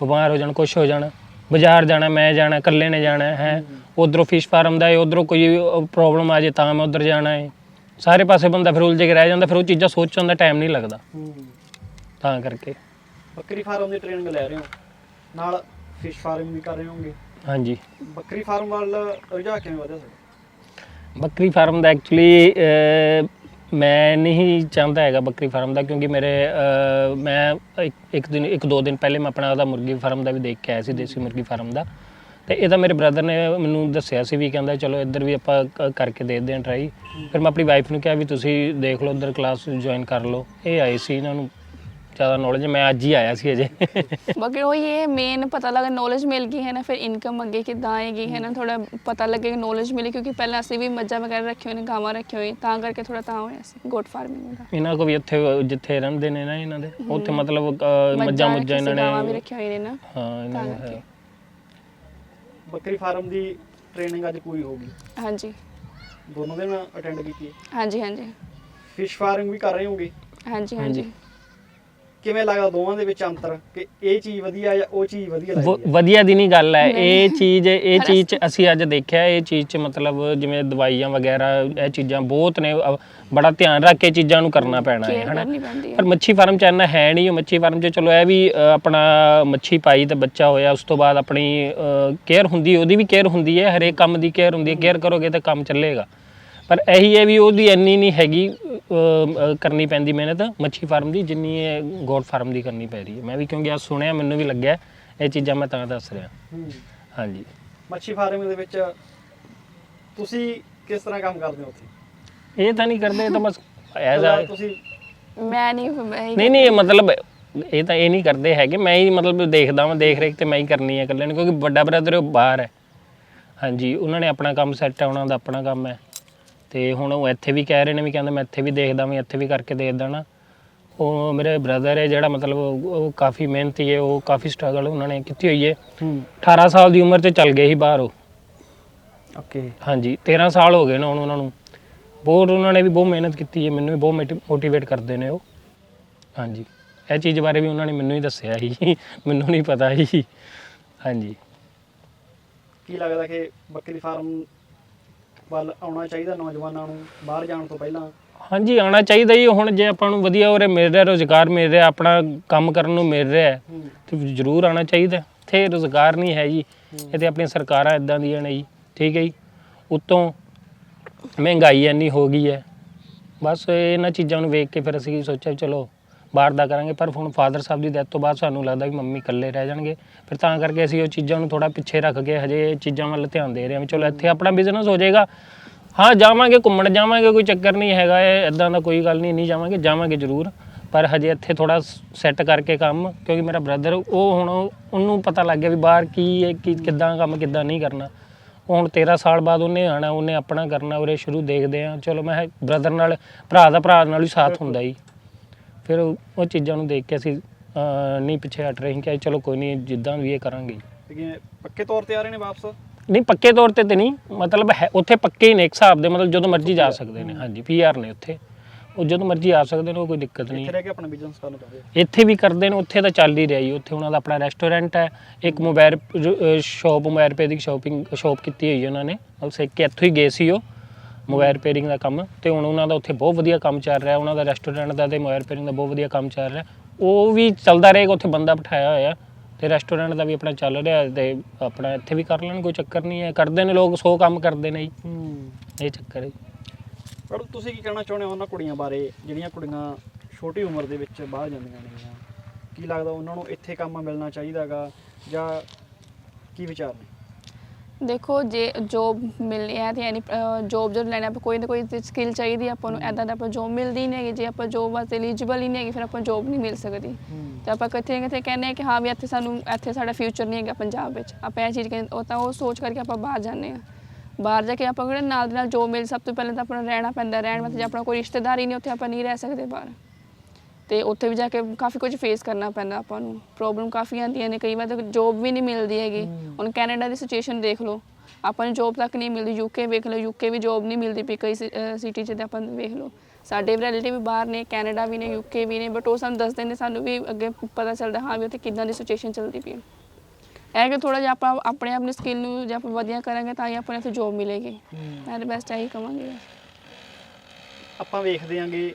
ਬਿਮਾਰ ਹੋ ਜਾਣ ਕੁਝ ਹੋ ਜਾਣਾ ਬਾਜ਼ਾਰ ਜਾਣਾ ਮੈਂ ਜਾਣਾ ਇਕੱਲੇ ਨੇ ਜਾਣਾ ਹੈ ਉਧਰੋਂ ਫਿਸ਼ ਫਾਰਮ ਦਾ ਹੈ ਉਧਰੋਂ ਕੋਈ ਪ੍ਰੋਬਲਮ ਆ ਜੇ ਤਾਂ ਮੈਂ ਉਧਰ ਜਾਣਾ ਹੈ। ਸਾਰੇ ਪਾਸੇ ਬੰਦਾ ਫਿਰ ਉਲਝ ਕੇ ਰਹਿ ਜਾਂਦਾ ਫਿਰ ਉਹ ਚੀਜ਼ਾਂ ਸੋਚਣ ਦਾ ਟਾਈਮ ਨਹੀਂ ਲੱਗਦਾ। ਤਾਂ ਕਰਕੇ। ਬੱਕਰੀ ਫਾਰਮ ਦੀ ਟ੍ਰੇਨਿੰਗ ਲੈ ਰਹੇ ਹੋ? ਨਾਲ ਫਿਸ਼ ਫਾਰਮ ਵੀ ਕਰ ਰਹੇ ਹੋਗੇ ਹਾਂਜੀ। ਬੱਕਰੀ ਫਾਰਮ ਵੱਲ ਰੁਝਾਨ ਕਿਵੇਂ ਵਧਿਆ ਤੁਹਾਡਾ ਬੱਕਰੀ ਫਾਰਮ ਦਾ ਐਕਚੁਅਲੀ ਮੈਂ ਨਹੀਂ ਚਾਹੁੰਦਾ ਹੈਗਾ ਬੱਕਰੀ ਫਾਰਮ ਦਾ ਕਿਉਂਕਿ ਮੇਰੇ ਮੈਂ ਇੱਕ ਦਿਨ ਇੱਕ ਦੋ ਦਿਨ ਪਹਿਲੇ ਮੈਂ ਆਪਣਾ ਉਹਦਾ ਮੁਰਗੀ ਫਾਰਮ ਦਾ ਵੀ ਦੇਖ ਕੇ ਆਇਆ ਸੀ ਦੇਸੀ ਮੁਰਗੀ ਫਾਰਮ ਦਾ। ਤੇ ਇਹ ਤਾਂ ਮੇਰੇ ਬ੍ਰਦਰ ਨੇ ਮੈਨੂੰ ਦੱਸਿਆ ਸੀ ਵੀ ਕਹਿੰਦਾ ਚਲੋ ਇੱਧਰ ਵੀ ਆਪਾਂ ਕ- ਕਰਕੇ ਦੇਖਦੇ ਹਾਂ ਟਰਾਈ ਫਿਰ ਮੈਂ ਆਪਣੀ ਵਾਈਫ ਨੂੰ ਕਿਹਾ ਵੀ ਤੁਸੀਂ ਦੇਖ ਲਓ ਉੱਧਰ ਕਲਾਸ ਜੁਆਇਨ ਕਰ ਲਓ। ਇਹ ਆਏ ਸੀ ਇਹਨਾਂ ਨੂੰ ਜ਼ਿਆਦਾ ਨੌਲੇਜ ਮੈਂ ਅੱਜ ਹੀ ਆਇਆ ਸੀ ਅਜੇ। ਬਾਕੀ ਉਹ ਇਹ ਮੇਨ ਪਤਾ ਲੱਗਾ ਨੌਲੇਜ ਮਿਲ ਗਈ ਹੈ ਨਾ ਫਿਰ ਇਨਕਮ ਅੱਗੇ ਕਿੱਦਾਂ ਆਏਗੀ ਹੈ ਨਾ ਥੋੜਾ ਪਤਾ ਲੱਗੇ ਨੌਲੇਜ ਮਿਲੀ ਕਿਉਂਕਿ ਪਹਿਲਾਂ ਅਸੀਂ ਵੀ ਮੱਝਾਂ ਵਗੈਰਾ ਰੱਖੀ ਹੋਈ ਨੇ ਗਾਵਾਂ ਰੱਖੀ ਹੋਈ ਤਾਂ ਕਰਕੇ ਥੋੜਾ ਤਾਂ ਹੋਇਆ ਸੀ ਗੋਟ ਫਾਰਮਿੰਗ ਦਾ। ਇਹਨਾਂ ਕੋ ਵੀ ਇੱਥੇ ਜਿੱਥੇ ਰਹਿੰਦੇ ਨੇ ਨਾ ਇਹਨਾਂ ਦੇ ਉੱਥੇ ਮਤਲਬ ਮੱਝਾਂ ਮੁੱਝਾਂ ਇਹਨਾਂ ਗਾਵਾਂ ਵੀ ਨੇ ਰੱਖੀਆਂ ਹੋਈਆਂ ਨੇ ਨਾ ਹਾਂ ਇਹਨਾਂ ਤਾਂ ਨੇ ਕਰਕੇ। ਬੱਕਰੀ ਫਾਰਮ ਦੀ ਟ੍ਰੇਨਿੰਗ ਅੱਜ ਪੂਰੀ ਹੋ ਗਈ। ਹਾਂਜੀ। ਦੋਨੋਂ ਦਿਨ ਅਟੈਂਡ ਕੀਤੀ। ਹੈ ਹਾਂਜੀ ਹਾਂਜੀ। ਫਿਸ਼ ਫਾਰਮ ਵੀ ਕਰ ਰਹੇ ਹੋਗੇ? ਹਾਂਜੀ। ਹਾਂਜੀ। ਕਿਵੇਂ ਲੱਗਦਾ ਦੋਵਾਂ ਦੇ ਵਿੱਚ ਅੰਤਰ? ਕਿ ਇਹ ਚੀਜ਼ ਵਧੀਆ ਜਾਂ ਉਹ ਚੀਜ਼ ਵਧੀਆ ਲੱਗਦੀ ਹੈ? ਵਧੀਆ ਦੀ ਨਹੀਂ ਗੱਲ ਹੈ। ਇਹ ਚੀਜ਼ ਇਹ ਚੀਜ਼ 'ਚ ਅਸੀਂ ਅੱਜ ਦੇਖਿਆ ਇਹ ਚੀਜ਼ 'ਚ ਮਤਲਬ ਜਿਵੇਂ ਦਵਾਈਆਂ ਵਗੈਰਾ ਇਹ ਚੀਜ਼ਾਂ ਬਹੁਤ ਨੇ। ਅ, ਬੜਾ ਧਿਆਨ ਰੱਖ ਕੇ ਚੀਜ਼ਾਂ ਨੂੰ ਕਰਨਾ ਪੈਣਾ ਹੈ ਹਨਾ? ਕਰਨੀ ਪੈਂਦੀ ਹੈ। ਪਰ ਮੱਛੀ ਫਾਰਮ 'ਚ ਇੰਨਾ ਹੈ ਨਹੀਂ। ਉਹ ਮੱਛੀ ਫਾਰਮ 'ਚ ਚਲੋ ਇਹ ਵੀ ਅ, ਆਪਣਾ ਮੱਛੀ ਪਾਈ ਤੇ ਬੱਚਾ ਹੋਇਆ ਉਸ ਤੋਂ ਬਾਅਦ ਆਪਣੀ ਕੇਅਰ ਹੁੰਦੀ ਉਹਦੀ ਵੀ ਕੇਅਰ ਹੁੰਦੀ ਹੈ। ਹਰੇਕ ਕੰਮ ਦੀ ਕੇਅਰ ਹੁੰਦੀ ਹੈ। ਕੇਅਰ ਕਰੋਗੇ ਤਾਂ ਕੰਮ ਚੱਲੇਗਾ। ਪਰ ਇਹੀ ਹੈ ਵੀ ਉਹਦੀ ਇੰਨੀ ਨਹੀਂ ਹੈਗੀ ਕਰਨੀ ਪੈਂਦੀ ਮਿਹਨਤ ਮੱਛੀ ਫਾਰਮ ਦੀ ਜਿੰਨੀ ਇਹ ਗੋਡ ਫਾਰਮ ਦੀ ਕਰਨੀ ਪੈ ਰਹੀ ਹੈ। ਮੈਂ ਵੀ ਕਿਉਂਕਿ ਆ ਸੁਣਿਆ ਮੈਨੂੰ ਵੀ ਲੱਗਿਆ ਇਹ ਚੀਜ਼ਾਂ ਮੈਂ ਤਾਂ ਦੱਸ ਰਿਹਾ। ਹੂੰ। ਹਾਂਜੀ। ਮੱਛੀ ਫਾਰਮ ਦੇ ਵਿੱਚ ਤੁਸੀਂ ਕਿਸ ਤਰ੍ਹਾਂ ਕੰਮ ਕਰਦੇ ਹੋ ਉੱਥੇ? ਇਹ ਤਾਂ ਨਹੀਂ ਕਰਦੇ ਇਹ ਤਾਂ ਬਸ ਐਜ਼ ਪਹਿਲਾਂ ਤੁਸੀਂ ਮੈਂ ਨਹੀਂ ਨਹੀਂ ਨਹੀਂ ਮਤਲਬ ਇਹ ਤਾਂ ਇਹ ਨਹੀਂ ਕਰਦੇ ਹੈਗੇ ਮੈਂ ਹੀ ਮਤਲਬ ਦੇਖਦਾ ਵਾਂ ਦੇਖ ਰੇਖ ਤੇ ਮੈਂ ਹੀ ਕਰਨੀ ਹੈ ਇਕੱਲੇ ਨੇ ਕਿਉਂਕਿ ਵੱਡਾ ਬ੍ਰਦਰ ਉਹ ਬਾਹਰ ਹੈ। ਹਾਂਜੀ ਉਹਨਾਂ ਨੇ ਆਪਣਾ ਕੰਮ ਸੈੱਟ ਹੈ ਉਹਨਾਂ ਦਾ ਆਪਣਾ ਕੰਮ ਹੈ। ਤੇ ਹੁਣ ਉਹ ਇੱਥੇ ਵੀ ਕਹਿ ਰਹੇ ਨੇ ਵੀ ਕਹਿੰਦੇ ਮੈਂ ਇੱਥੇ ਵੀ ਦੇਖਦਾ ਮੈਂ ਇੱਥੇ ਵੀ ਕਰਕੇ ਦੇਖ ਦੇਣਾ ਉਹ ਮੇਰੇ ਬ੍ਰਦਰ ਹੈ ਜਿਹੜਾ ਮਤਲਬ ਉਹ ਕਾਫੀ ਮਿਹਨਤੀ ਹੈ ਉਹ ਕਾਫੀ ਸਟਰਗਲ ਉਹਨਾਂ ਨੇ ਕੀਤੀ ਹੋਈ ਹੈ। ਹੂੰ। 18 ਸਾਲ ਦੀ ਉਮਰ 'ਚ ਚੱਲ ਗਏ ਸੀ ਬਾਹਰ ਉਹ। ਓਕੇ। ਹਾਂਜੀ 13 ਸਾਲ ਹੋ ਗਏ ਨੇ ਹੁਣ ਉਹਨਾਂ ਨੂੰ। ਬਹੁਤ ਉਹਨਾਂ ਨੇ ਵੀ ਬਹੁਤ ਮਿਹਨਤ ਕੀਤੀ ਹੈ ਮੈਨੂੰ ਵੀ ਬਹੁਤ ਮੋਟੀਵੇਟ ਕਰਦੇ ਨੇ ਉਹ। ਹਾਂਜੀ। ਇਹ ਚੀਜ਼ ਬਾਰੇ ਵੀ ਉਹਨਾਂ ਨੇ ਮੈਨੂੰ ਹੀ ਦੱਸਿਆ ਸੀ। ਮੈਨੂੰ ਨਹੀਂ ਪਤਾ ਸੀ। ਹਾਂਜੀ। ਕੀ ਲੱਗਦਾ ਕਿ ਬੱਕਰੀ ਫਾਰਮ ਵੱਲ ਆਉਣਾ ਚਾਹੀਦਾ ਨੌਜਵਾਨਾਂ ਨੂੰ ਬਾਹਰ ਜਾਣ ਤੋਂ ਪਹਿਲਾਂ? ਹਾਂਜੀ ਆਉਣਾ ਚਾਹੀਦਾ ਜੀ। ਹੁਣ ਜੇ ਆਪਾਂ ਨੂੰ ਵਧੀਆ ਉਰੇ ਮਿਲ ਰਿਹਾ ਰੋਜ਼ਗਾਰ ਮਿਲ ਰਿਹਾ ਆਪਣਾ ਕੰਮ ਕਰਨ ਨੂੰ ਮਿਲ ਰਿਹਾ ਹੈ, ਤੇ ਜ਼ਰੂਰ ਆਉਣਾ ਚਾਹੀਦਾ। ਇੱਥੇ ਰੋਜ਼ਗਾਰ ਨਹੀਂ ਹੈ ਜੀ। ਇਹ ਤੇ ਆਪਣੀਆਂ ਸਰਕਾਰਾਂ ਇਦਾਂ ਦੀਆਂ ਨੇ ਜੀ। ਠੀਕ ਹੈ ਜੀ। ਉਤੋਂ ਮਹਿੰਗਾਈ ਇੰਨੀ ਹੋ ਗਈ ਹੈ। ਬਸ ਇਹਨਾਂ ਚੀਜ਼ਾਂ ਨੂੰ ਵੇਖ ਕੇ ਫਿਰ ਅਸੀਂ ਸੋਚਿਆ ਵੀ ਚਲੋ ਬਾਹਰ ਦਾ ਕਰਾਂਗੇ, ਪਰ ਹੁਣ ਫਾਦਰ ਸਾਹਿਬ ਦੀ ਡੈਥ ਤੋਂ ਬਾਅਦ ਸਾਨੂੰ ਲੱਗਦਾ ਵੀ ਮੰਮੀ ਇਕੱਲੇ ਰਹਿ ਜਾਣਗੇ। ਫਿਰ ਤਾਂ ਕਰਕੇ ਅਸੀਂ ਉਹ ਚੀਜ਼ਾਂ ਨੂੰ ਥੋੜਾ ਪਿੱਛੇ ਰੱਖ ਕੇ ਹਜੇ ਇਹ ਚੀਜ਼ਾਂ ਵੱਲ ਧਿਆਨ ਦੇ ਰਹੇ ਹਾਂ ਵੀ ਚਲੋ ਇੱਥੇ ਆਪਣਾ ਬਿਜ਼ਨਸ ਹੋ ਜਾਏਗਾ। ਹਾਂ, ਜਾਵਾਂਗੇ, ਘੁੰਮਣ ਜਾਵਾਂਗੇ, ਕੋਈ ਚੱਕਰ ਨਹੀਂ ਹੈਗਾ ਇਹ ਇਦਾਂ ਦਾ ਕੋਈ ਗੱਲ ਨਹੀਂ ਨਹੀਂ ਜਾਵਾਂਗੇ ਜਾਵਾਂਗੇ ਜ਼ਰੂਰ। ਪਰ ਹਜੇ ਇੱਥੇ ਥੋੜਾ ਸੈੱਟ ਕਰਕੇ ਕੰਮ, ਕਿਉਂਕਿ ਮੇਰਾ ਬ੍ਰਦਰ ਉਹ ਹੁਣ ਉਹਨੂੰ ਪਤਾ ਲੱਗ ਗਿਆ ਵੀ ਬਾਹਰ ਕੀ ਹੈ, ਕਿ, ਕਿੱਦਾਂ ਕੰਮ, ਕਿੱਦਾਂ ਨਹੀਂ ਕਰਨਾ। ਉਹ ਹੁਣ 13 ਸਾਲ ਬਾਅਦ ਉਹਨੇ ਆਣਾ ਉਹਨੇ ਆਪਣਾ ਕਰਨਾ, ਉਰੇ ਸ਼ੁਰੂ ਦੇਖਦੇ ਆ ਚਲੋ ਮੈਂ ਬ੍ਰਦਰ ਨਾਲ, ਭਰਾ ਦਾ ਭਰਾ ਨਾਲ ਹੀ ਸਾਥ ਹੁੰਦਾ ਜੀ। ਫਿਰ ਉਹ ਉਹ ਚੀਜ਼ਾਂ ਨੂੰ ਦੇਖ ਕੇ ਅਸੀਂ ਅਹ, ਨਹੀਂ ਪਿੱਛੇ ਹਟ ਰਹੇ ਕਿ ਚਲੋ ਕੋਈ ਨਹੀਂ ਜਿੱਦਾਂ ਵੀ ਇਹ ਕਰਾਂਗੇ। ਪੱਕੇ ਤੌਰ ਤੇ ਆ ਰਹੇ ਨੇ ਵਾਪਸ? ਨਹੀਂ ਪੱਕੇ ਤੌਰ ਤੇ ਤੇ ਨਹੀਂ ਮਤਲਬ ਹੈ ਉੱਥੇ ਪੱਕੇ ਹੀ ਨੇ ਇੱਕ ਹਿਸਾਬ ਦੇ ਮਤਲਬ ਜਦੋਂ ਮਰਜ਼ੀ ਜਾ ਸਕਦੇ ਨੇ। ਹਾਂਜੀ ਪੀਆਰ ਨੇ ਉੱਥੇ। ਉਹ ਜਦੋਂ ਮਰਜ਼ੀ ਆ ਸਕਦੇ ਨੇ ਉਹ ਕੋਈ ਦਿੱਕਤ ਨਹੀਂ। ਇੱਥੇ ਰਹਿ ਕੇ ਆਪਣਾ ਬਿਜ਼ਨਸ ਕਰਨਾ ਚਾਹੁੰਦੇ ਆ। ਇੱਥੇ ਵੀ ਕਰਦੇ ਨੇ ਉੱਥੇ ਤਾਂ ਚੱਲ ਹੀ ਰਿਹਾ ਜੀ। ਉੱਥੇ ਉਹਨਾਂ ਦਾ ਆਪਣਾ ਰੈਸਟੋਰੈਂਟ ਹੈ ਇੱਕ ਮੋਬਾਈਲ ਸ਼ਾਪ ਮੋਬਾਈਲ ਰਿਪੇਅਰ ਦੀ ਸ਼ਾਪਿੰਗ ਸ਼ਾਪ ਕੀਤੀ ਹੋਈ ਹੈ ਉਹਨਾਂ ਨੇ। ਉਹ ਸਿੱਖ ਕੇ ਇੱਥੋਂ ਹੀ ਗਏ ਸੀ ਉਹ। ਮੋਬਾਈਲ ਰਿਪੇਅਰਿੰਗ ਦਾ ਕੰਮ ਤੇ ਹੁਣ ਉਹਨਾਂ ਦਾ ਉੱਥੇ ਬਹੁਤ ਵਧੀਆ ਕੰਮ ਚੱਲ ਰਿਹਾ ਉਹਨਾਂ ਦਾ ਰੈਸਟੋਰੈਂਟ ਦਾ ਤੇ ਮੋਬਾਈਲ ਰਿਪੇਅਰਿੰਗ ਦਾ ਬਹੁਤ ਵਧੀਆ ਕੰਮ ਚੱਲ ਰਿਹਾ। ਉਹ ਵੀ ਚੱਲਦਾ ਰਹੇਗਾ ਉੱਥੇ ਬੰਦਾ ਬਿਠਾਇਆ ਹੋਇਆ ਤੇ ਰੈਸਟੋਰੈਂਟ ਦਾ ਵੀ ਆਪਣਾ ਚੱਲ ਰਿਹਾ ਤੇ ਆਪਣਾ ਇੱਥੇ ਵੀ ਕਰ ਲੈਣ ਕੋਈ ਚੱਕਰ ਨਹੀਂ ਹੈ। ਕਰਦੇ ਨੇ ਲੋਕ 100 ਕੰਮ ਕਰਦੇ ਨੇ ਜੀ। ਇਹ ਚੱਕਰ ਹੈ। ਪਰ ਤੁਸੀਂ ਕੀ ਕਹਿਣਾ ਚਾਹੁੰਦੇ ਹੋ ਉਹਨਾਂ ਕੁੜੀਆਂ ਬਾਰੇ ਜਿਹੜੀਆਂ ਕੁੜੀਆਂ ਛੋਟੀ ਉਮਰ ਦੇ ਵਿੱਚ ਬਾਹਰ ਜਾਂਦੀਆਂ ਨੇ? ਕੀ ਲੱਗਦਾ ਉਹਨਾਂ ਨੂੰ ਇੱਥੇ ਕੰਮ ਮਿਲਣਾ ਚਾਹੀਦਾਗਾ ਜਾਂ ਕੀ ਵਿਚਾਰ ਨੇ? ਦੇਖੋ ਜੇ ਜੋਬ ਮਿਲਣੀ ਹੈ ਤੇ ਯਾਨੀ ਜੋਬ ਜਦ ਲੈਣਾ ਆਪਾਂ ਕੋਈ ਨਾ ਕੋਈ ਸਕਿੱਲ ਚਾਹੀਦੀ ਆਪਾਂ ਨੂੰ ਐਦਾਂ ਦਾ ਆਪਾਂ ਜੋਬ ਮਿਲਦੀ ਨਹੀਂ ਹੈਗੀ। ਜੇ ਆਪਾਂ ਜੋਬ ਵਾਸਤੇ ਐਲੀਜੀਬਲ ਹੀ ਨਹੀਂ ਹੈਗੀ ਫਿਰ ਆਪਾਂ ਜੋਬ ਨਹੀਂ ਮਿਲ ਸਕਦੀ। ਤੇ ਆਪਾਂ ਕਿੱਥੇ ਕਿਤੇ ਕਹਿੰਦੇ ਆ ਕਿ ਹਾਂ ਵੀ ਇੱਥੇ ਸਾਨੂੰ ਇੱਥੇ ਸਾਡਾ ਫਿਊਚਰ ਨਹੀਂ ਹੈਗਾ ਪੰਜਾਬ ਵਿੱਚ। ਆਪਾਂ ਇਹ ਚੀਜ਼ ਕਹਿੰਦੇ ਉਹ ਤਾਂ ਉਹ ਸੋਚ ਕਰਕੇ ਆਪਾਂ ਬਾਹਰ ਜਾਂਦੇ ਆ। ਬਾਹਰ ਜਾ ਕੇ ਆਪਾਂ ਕਿਹੜੇ ਨਾਲ ਦੇ ਨਾਲ ਜੋਬ ਮਿਲ ਸਭ ਤੋਂ ਪਹਿਲਾਂ ਤਾਂ ਆਪਣਾ ਰਹਿਣਾ ਪੈਂਦਾ ਰਹਿਣ ਵਾਸਤੇ ਜੇ ਆਪਣਾ ਕੋਈ ਰਿਸ਼ਤੇਦਾਰ ਹੀ ਨਹੀਂ ਉੱਥੇ ਆਪਾਂ ਨਹੀਂ ਰਹਿ ਸਕਦੇ ਬਾਹਰ। ਤੇ ਉੱਥੇ ਵੀ ਜਾ ਕੇ ਕਾਫੀ ਕੁਝ ਫੇਸ ਕਰਨਾ ਪੈਂਦਾ ਆਪਾਂ ਨੂੰ। ਪ੍ਰੋਬਲਮ ਕਾਫੀ ਆਉਂਦੀਆਂ ਨੇ ਕਈ ਵਾਰ ਤਾਂ ਜੋਬ ਵੀ ਨਹੀਂ ਮਿਲਦੀ ਹੈਗੀ। ਹੁਣ ਕੈਨੇਡਾ ਦੀ ਸਿਚੁਏਸ਼ਨ ਦੇਖ ਲਓ। ਆਪਾਂ ਨੂੰ ਜੋਬ ਤੱਕ ਨਹੀਂ ਮਿਲਦੀ ਯੂਕੇ ਵੇਖ ਲਓ ਯੂਕੇ ਵੀ ਜੋਬ ਨਹੀਂ ਮਿਲਦੀ ਪਈ ਕਈ ਸਿਟੀ 'ਚ ਤੇ ਆਪਾਂ ਵੇਖ ਲਓ। ਸਾਡੇ ਰਿਲੇਟਿਵ ਵੀ ਬਾਹਰ ਨੇ ਕੈਨੇਡਾ ਵੀ ਨੇ ਯੂਕੇ ਵੀ ਨੇ ਬਟ ਉਹ ਸਾਨੂੰ ਦੱਸਦੇ ਨੇ ਸਾਨੂੰ ਵੀ ਅੱਗੇ ਪਤਾ ਚੱਲਦਾ ਹਾਂ ਵੀ ਉੱਥੇ ਕਿੱਦਾਂ ਦੀ ਸਿਚੁਏਸ਼ਨ ਚੱਲਦੀ ਪਈ ਹੈ। ਇਹ ਕਿ ਥੋੜਾ ਜਿਹਾ ਆਪਾਂ ਆਪਣੇ ਆਪਣੇ ਸਕਿੱਲ ਨੂੰ ਜੇ ਆਪਾਂ ਵਧੀਆ ਕਰਾਂਗੇ ਤਾਂ ਹੀ ਆਪਾਂ ਨੂੰ ਇੱਥੇ ਜੋਬ ਮਿਲੇਗੀ। ਮੈਂ ਤਾਂ ਬੈਸਟ ਇਹੀ ਕਵਾਂਗੀ ਆਪਾਂ ਵੇਖਦੇ ਆਂਗੇ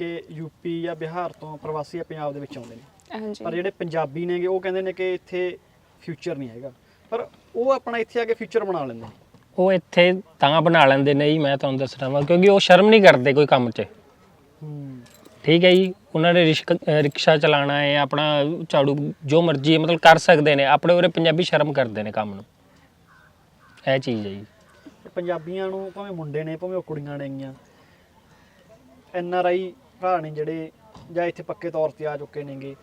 ਕਿ ਯੂਪੀ ਜਾਂ ਬਿਹਾਰ ਤੋਂ ਪ੍ਰਵਾਸੀ ਪੰਜਾਬ ਦੇ ਵਿੱਚ ਆਉਂਦੇ ਨੇ। ਹਾਂਜੀ। ਪਰ ਜਿਹੜੇ ਪੰਜਾਬੀ ਨੇਗੇ ਉਹ ਕਹਿੰਦੇ ਨੇ ਕਿ ਇੱਥੇ ਫਿਊਚਰ ਨਹੀਂ ਹੈਗਾ। ਪਰ ਉਹ ਆਪਣਾ ਇੱਥੇ ਆ ਕੇ ਫਿਊਚਰ ਬਣਾ ਲੈਂਦੇ ਨੇ। ਉਹ ਇੱਥੇ ਤਾਂ ਬਣਾ ਲੈਂਦੇ ਨੇ ਜੀ ਮੈਂ ਤੁਹਾਨੂੰ ਦੱਸਣਾ ਵਾ ਕਿਉਂਕਿ ਉਹ ਸ਼ਰਮ ਨਹੀਂ ਕਰਦੇ ਕੋਈ ਕੰਮ 'ਚ। ਹੂੰ। ਠੀਕ ਹੈ ਜੀ ਉਹਨਾਂ ਨੇ ਰਿਸ਼ਕ- ਅਹ ਰਿਕਸ਼ਾ ਚਲਾਉਣਾ ਹੈ ਆਪਣਾ ਝਾੜੂ ਜੋ ਮਰਜ਼ੀ ਹੈ, ਮਤਲਬ ਕਰ ਸਕਦੇ ਨੇ ਆਪਣੇ ਉਰੇ ਪੰਜਾਬੀ ਸ਼ਰਮ ਕਰਦੇ ਨੇ ਕੰਮ ਨੂੰ। ਇਹ ਚੀਜ਼ ਹੈ ਜੀ। ਤੇ ਪੰਜਾਬੀਆਂ ਨੂੰ ਭਾਵੇਂ ਮੁੰਡੇ ਨੇ ਭਾਵੇਂ ਉਹ ਕੁੜੀਆਂ ਨੇਗੀਆਂ ਐਨ ਆਰ ਆਈ ਭਰਾ ਨੇ ਜਿਹੜੇ ਜਾਂ ਇੱਥੇ ਪੱਕੇ ਤੌਰ ਤੇ ਆ ਚੁੱਕੇ ਨੇਗੇ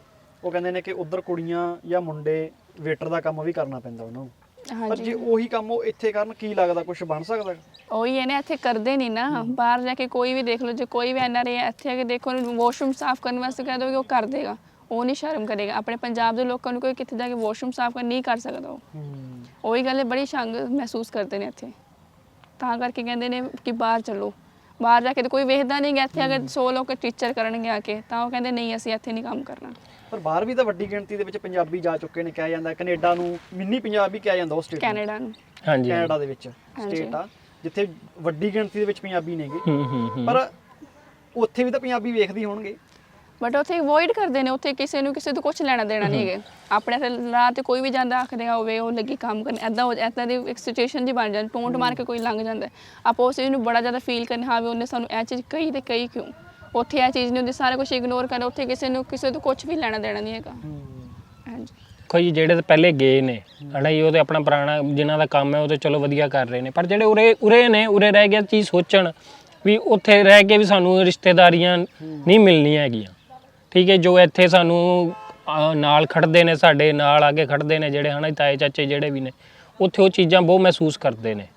ਉਹ ਕਹਿੰਦੇ ਨੇ ਕਿ ਉਧਰ ਕੁੜੀਆਂ ਜਾਂ ਮੁੰਡੇ ਵੇਟਰ ਦਾ ਕੰਮ ਵੀ ਕਰਨਾ ਪੈਂਦਾ ਉਹਨਾਂ ਨੂੰ। ਪਰ ਜੇ ਹਾਂਜੀ ਉਹੀ ਕੰਮ ਉਹ ਇੱਥੇ ਕਰਨ ਕੀ ਲੱਗਦਾ ਕੁਝ ਬਣ ਸਕਦਾ? ਉਹੀ ਹੈ ਨਾ ਇੱਥੇ ਕਰਦੇ ਨਹੀਂ ਨਾ। ਬਾਹਰ ਜਾ ਕੇ ਕੋਈ ਵੀ ਦੇਖ ਲਓ ਜੇ ਕੋਈ ਵੀ ਐਨਆਰਏ ਇੱਥੇ ਆ ਕੇ ਦੇਖੋ ਉਹਨੂੰ ਵਾਸ਼ਰੂਮ ਸਾਫ਼ ਕਰਨ ਵਾਸਤੇ ਕਹਿ ਦੋਗੇ ਉਹ ਕਰ ਦੇਗਾ। ਉਹ ਨਹੀਂ ਸ਼ਰਮ ਕਰੇਗਾ। ਆਪਣੇ ਪੰਜਾਬ ਦੇ ਲੋਕਾਂ ਨੂੰ ਕੋਈ ਕਿੱਥੇ ਜਾ ਕੇ ਵਾਸ਼ਰੂਮ ਸਾਫ਼ ਕਰ ਨਹੀਂ ਕਰ ਸਕਦਾ ਉਹ। ਹੂੰ। ਉਹੀ ਗੱਲ ਹੈ ਬੜੀ ਸ਼ੰਗ ਮਹਿਸੂਸ ਕਰਦੇ ਨੇ ਇੱਥੇ। ਤਾਂ ਕਰਕੇ ਕਹਿੰਦੇ ਨੇ ਕਿ ਬਾਹਰ ਚੱਲੋ। ਬਾਹਰ ਜਾ ਕੇ ਤਾਂ ਕੋਈ ਵੇਖਦਾ ਨਹੀਂ ਗਾ ਇੱਥੇ ਅਗਰ 100 ਲੋਕ ਟੀਚਰ ਕਰਨਗੇ ਆ ਕੇ ਤਾਂ ਉਹ ਕਹਿੰਦੇ ਨਹੀਂ ਅਸੀਂ ਇੱਥੇ ਨਹੀਂ ਕੰਮ ਕਰਨਾ। ਪਰ ਬਾਹਰ ਵੀ ਤਾਂ ਵੱਡੀ ਗਿਣਤੀ ਦੇ ਵਿੱਚ ਪੰਜਾਬੀ ਜਾ ਚੁੱਕੇ ਨੇ ਕਿਹਾ ਜਾਂਦਾ ਕੈਨੇਡਾ ਨੂੰ ਮਿੰਨੀ ਪੰਜਾਬ ਵੀ ਕਿਹਾ ਜਾਂਦਾ ਉਹ ਸਟੇਟ ਕੈਨੇਡਾ ਨੂੰ। ਹਾਂਜੀ। ਕੈਨੇਡਾ ਦੇ ਵਿੱਚ। ਸਟੇਟ ਆ ਜਿੱਥੇ ਵੱਡੀ ਗਿਣਤੀ ਦੇ ਵਿੱਚ ਪੰਜਾਬੀ ਨੇਗੇ। ਹੂੰ ਹੂੰ ਹੂੰ। ਪਰ ਉੱਥੇ ਵੀ ਤਾਂ ਪੰਜਾਬੀ ਵੇਖਦੇ ਹੋਣਗੇ। ਬਟ ਉੱਥੇ ਅਵੋਇਡ ਕਰਦੇ ਨੇ ਉੱਥੇ ਕਿਸੇ ਨੂੰ ਕਿਸੇ ਤੋਂ ਕੁਝ ਲੈਣਾ ਦੇਣਾ ਨਹੀਂ ਹੈਗੇ। ਆਪਣੇ ਤੇ ਰਾਤ ਤੇ ਕੋਈ ਵੀ ਜਾਂਦਾ ਆਖਦੇ ਹੋਵੇ ਉਹ ਲੱਗੀ ਕੰਮ ਕਰਨ। ਐਦਾਂ ਹੋ ਐਦਾਂ ਦੀ ਇੱਕ ਸਿਚੁਏਸ਼ਨ ਦੀ ਬਣ ਜਾਂਦੀ ਟੋਂਟ ਮਾਰ ਕੇ ਕੋਈ ਲੰਘ ਜਾਂਦਾ। ਆਪਾਂ ਉਸ ਚੀਜ਼ ਨੂੰ ਬੜਾ ਜ਼ਿਆਦਾ ਫੀਲ ਕਰਨੇ ਹਾਂ ਵੀ ਉਹਨੇ ਸਾਨੂੰ ਇਹ ਚੀਜ਼ ਕਹੀ ਤੇ ਕਹੀ ਕਿਉਂ? ਉੱਥੇ ਇਹ ਚੀਜ਼ ਨਹੀਂ ਹੁੰਦੀ ਸਾਰਾ ਕੁਝ ਇਗਨੋਰ ਕਰਨਾ ਉੱਥੇ ਕਿਸੇ ਨੂੰ ਕਿਸੇ ਤੋਂ ਕੁਝ ਵੀ ਲੈਣਾ ਦੇਣਾ ਨਹੀਂ ਹੈਗਾ। ਹਾਂਜੀ। ਕੋਈ ਜਿਹੜੇ ਤਾਂ ਪਹਿਲੇ ਗਏ ਨੇ ਹਨਾ ਜੀ ਉਹ ਤੇ ਆਪਣਾ ਪੁਰਾਣਾ ਜਿਨ੍ਹਾਂ ਦਾ ਕੰਮ ਹੈ ਉਹ ਤੇ ਚਲੋ ਵਧੀਆ ਕਰ ਰਹੇ ਨੇ। ਪਰ ਜਿਹੜੇ ਉਰੇ ਉਰੇ ਨੇ ਉਰੇ ਰਹਿ ਕੇ ਚੀਜ਼ ਸੋਚਣ ਵੀ ਉੱਥੇ ਰਹਿ ਕੇ ਵੀ ਸਾਨੂੰ ਰਿਸ਼ਤੇਦਾਰੀਆਂ ਨਹੀਂ ਮਿਲਣੀਆਂ ਹੈਗੀਆਂ। ਠੀਕ ਹੈ ਜੋ ਇੱਥੇ ਸਾਨੂੰ ਅਹ, ਨਾਲ ਖੜਦੇ ਨੇ ਸਾਡੇ ਨਾਲ ਆ ਕੇ ਖੜਦੇ ਨੇ ਜਿਹੜੇ ਹਨਾ ਤਾਏ ਚਾਚੇ ਜਿਹੜੇ ਵੀ ਨੇ ਉੱਥੇ ਉਹ ਚੀਜ਼ਾਂ ਬਹੁਤ ਮਹਿਸੂਸ ਕਰਦੇ ਨੇ।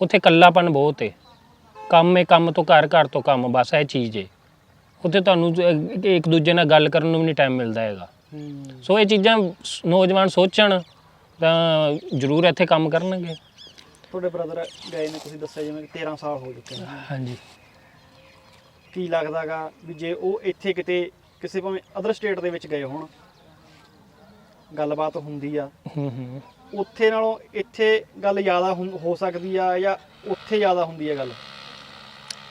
ਉੱਥੇ ਇਕੱਲਾਪਨ ਬਹੁਤ ਏ। ਕੰਮ ਏ ਕੰਮ ਤੋਂ ਘਰ ਘਰ ਤੋਂ ਕੰਮ ਬਸ ਇਹ ਚੀਜ਼ ਏ। ਉੱਥੇ ਤੁਹਾਨੂੰ ਜ- ਇੱਕ ਦੂਜੇ ਨਾਲ ਗੱਲ ਕਰਨ ਨੂੰ ਵੀ ਨਹੀਂ ਟਾਈਮ ਮਿਲਦਾ ਹੈਗਾ। ਸੋ ਇਹ ਚੀਜ਼ਾਂ ਸ- ਨੌਜਵਾਨ ਸੋਚਣ ਤਾਂ ਜ਼ਰੂਰ ਇੱਥੇ ਕੰਮ ਕਰਨਗੇ। ਤੁਹਾਡੇ ਬ੍ਰਦਰ ਗਏ ਨੇ ਤੁਸੀਂ ਦੱਸਿਆ ਜਿਵੇਂ ਕਿ 13 ਸਾਲ ਹੋ ਚੁੱਕੇ ਨੇ। ਹਾਂਜੀ। ਕੀ ਲੱਗਦਾਗਾ ਵੀ ਜੇ ਉਹ ਇੱਥੇ ਕਿਤੇ ਕਿਸੇ ਭਾਵੇਂ ਅਦਰ ਸਟੇਟ ਦੇ ਵਿੱਚ ਗਏ ਹੋਣ ਗੱਲਬਾਤ ਹੁੰਦੀ ਆ। ਹੂੰ ਹੂੰ। ਉੱਥੇ ਨਾਲੋਂ ਇੱਥੇ ਗੱਲ ਜ਼ਿਆਦਾ ਹੁੰ- ਹੋ ਸਕਦੀ ਆ ਜਾਂ ਉੱਥੇ ਜ਼ਿਆਦਾ ਹੁੰਦੀ ਆ ਗੱਲ?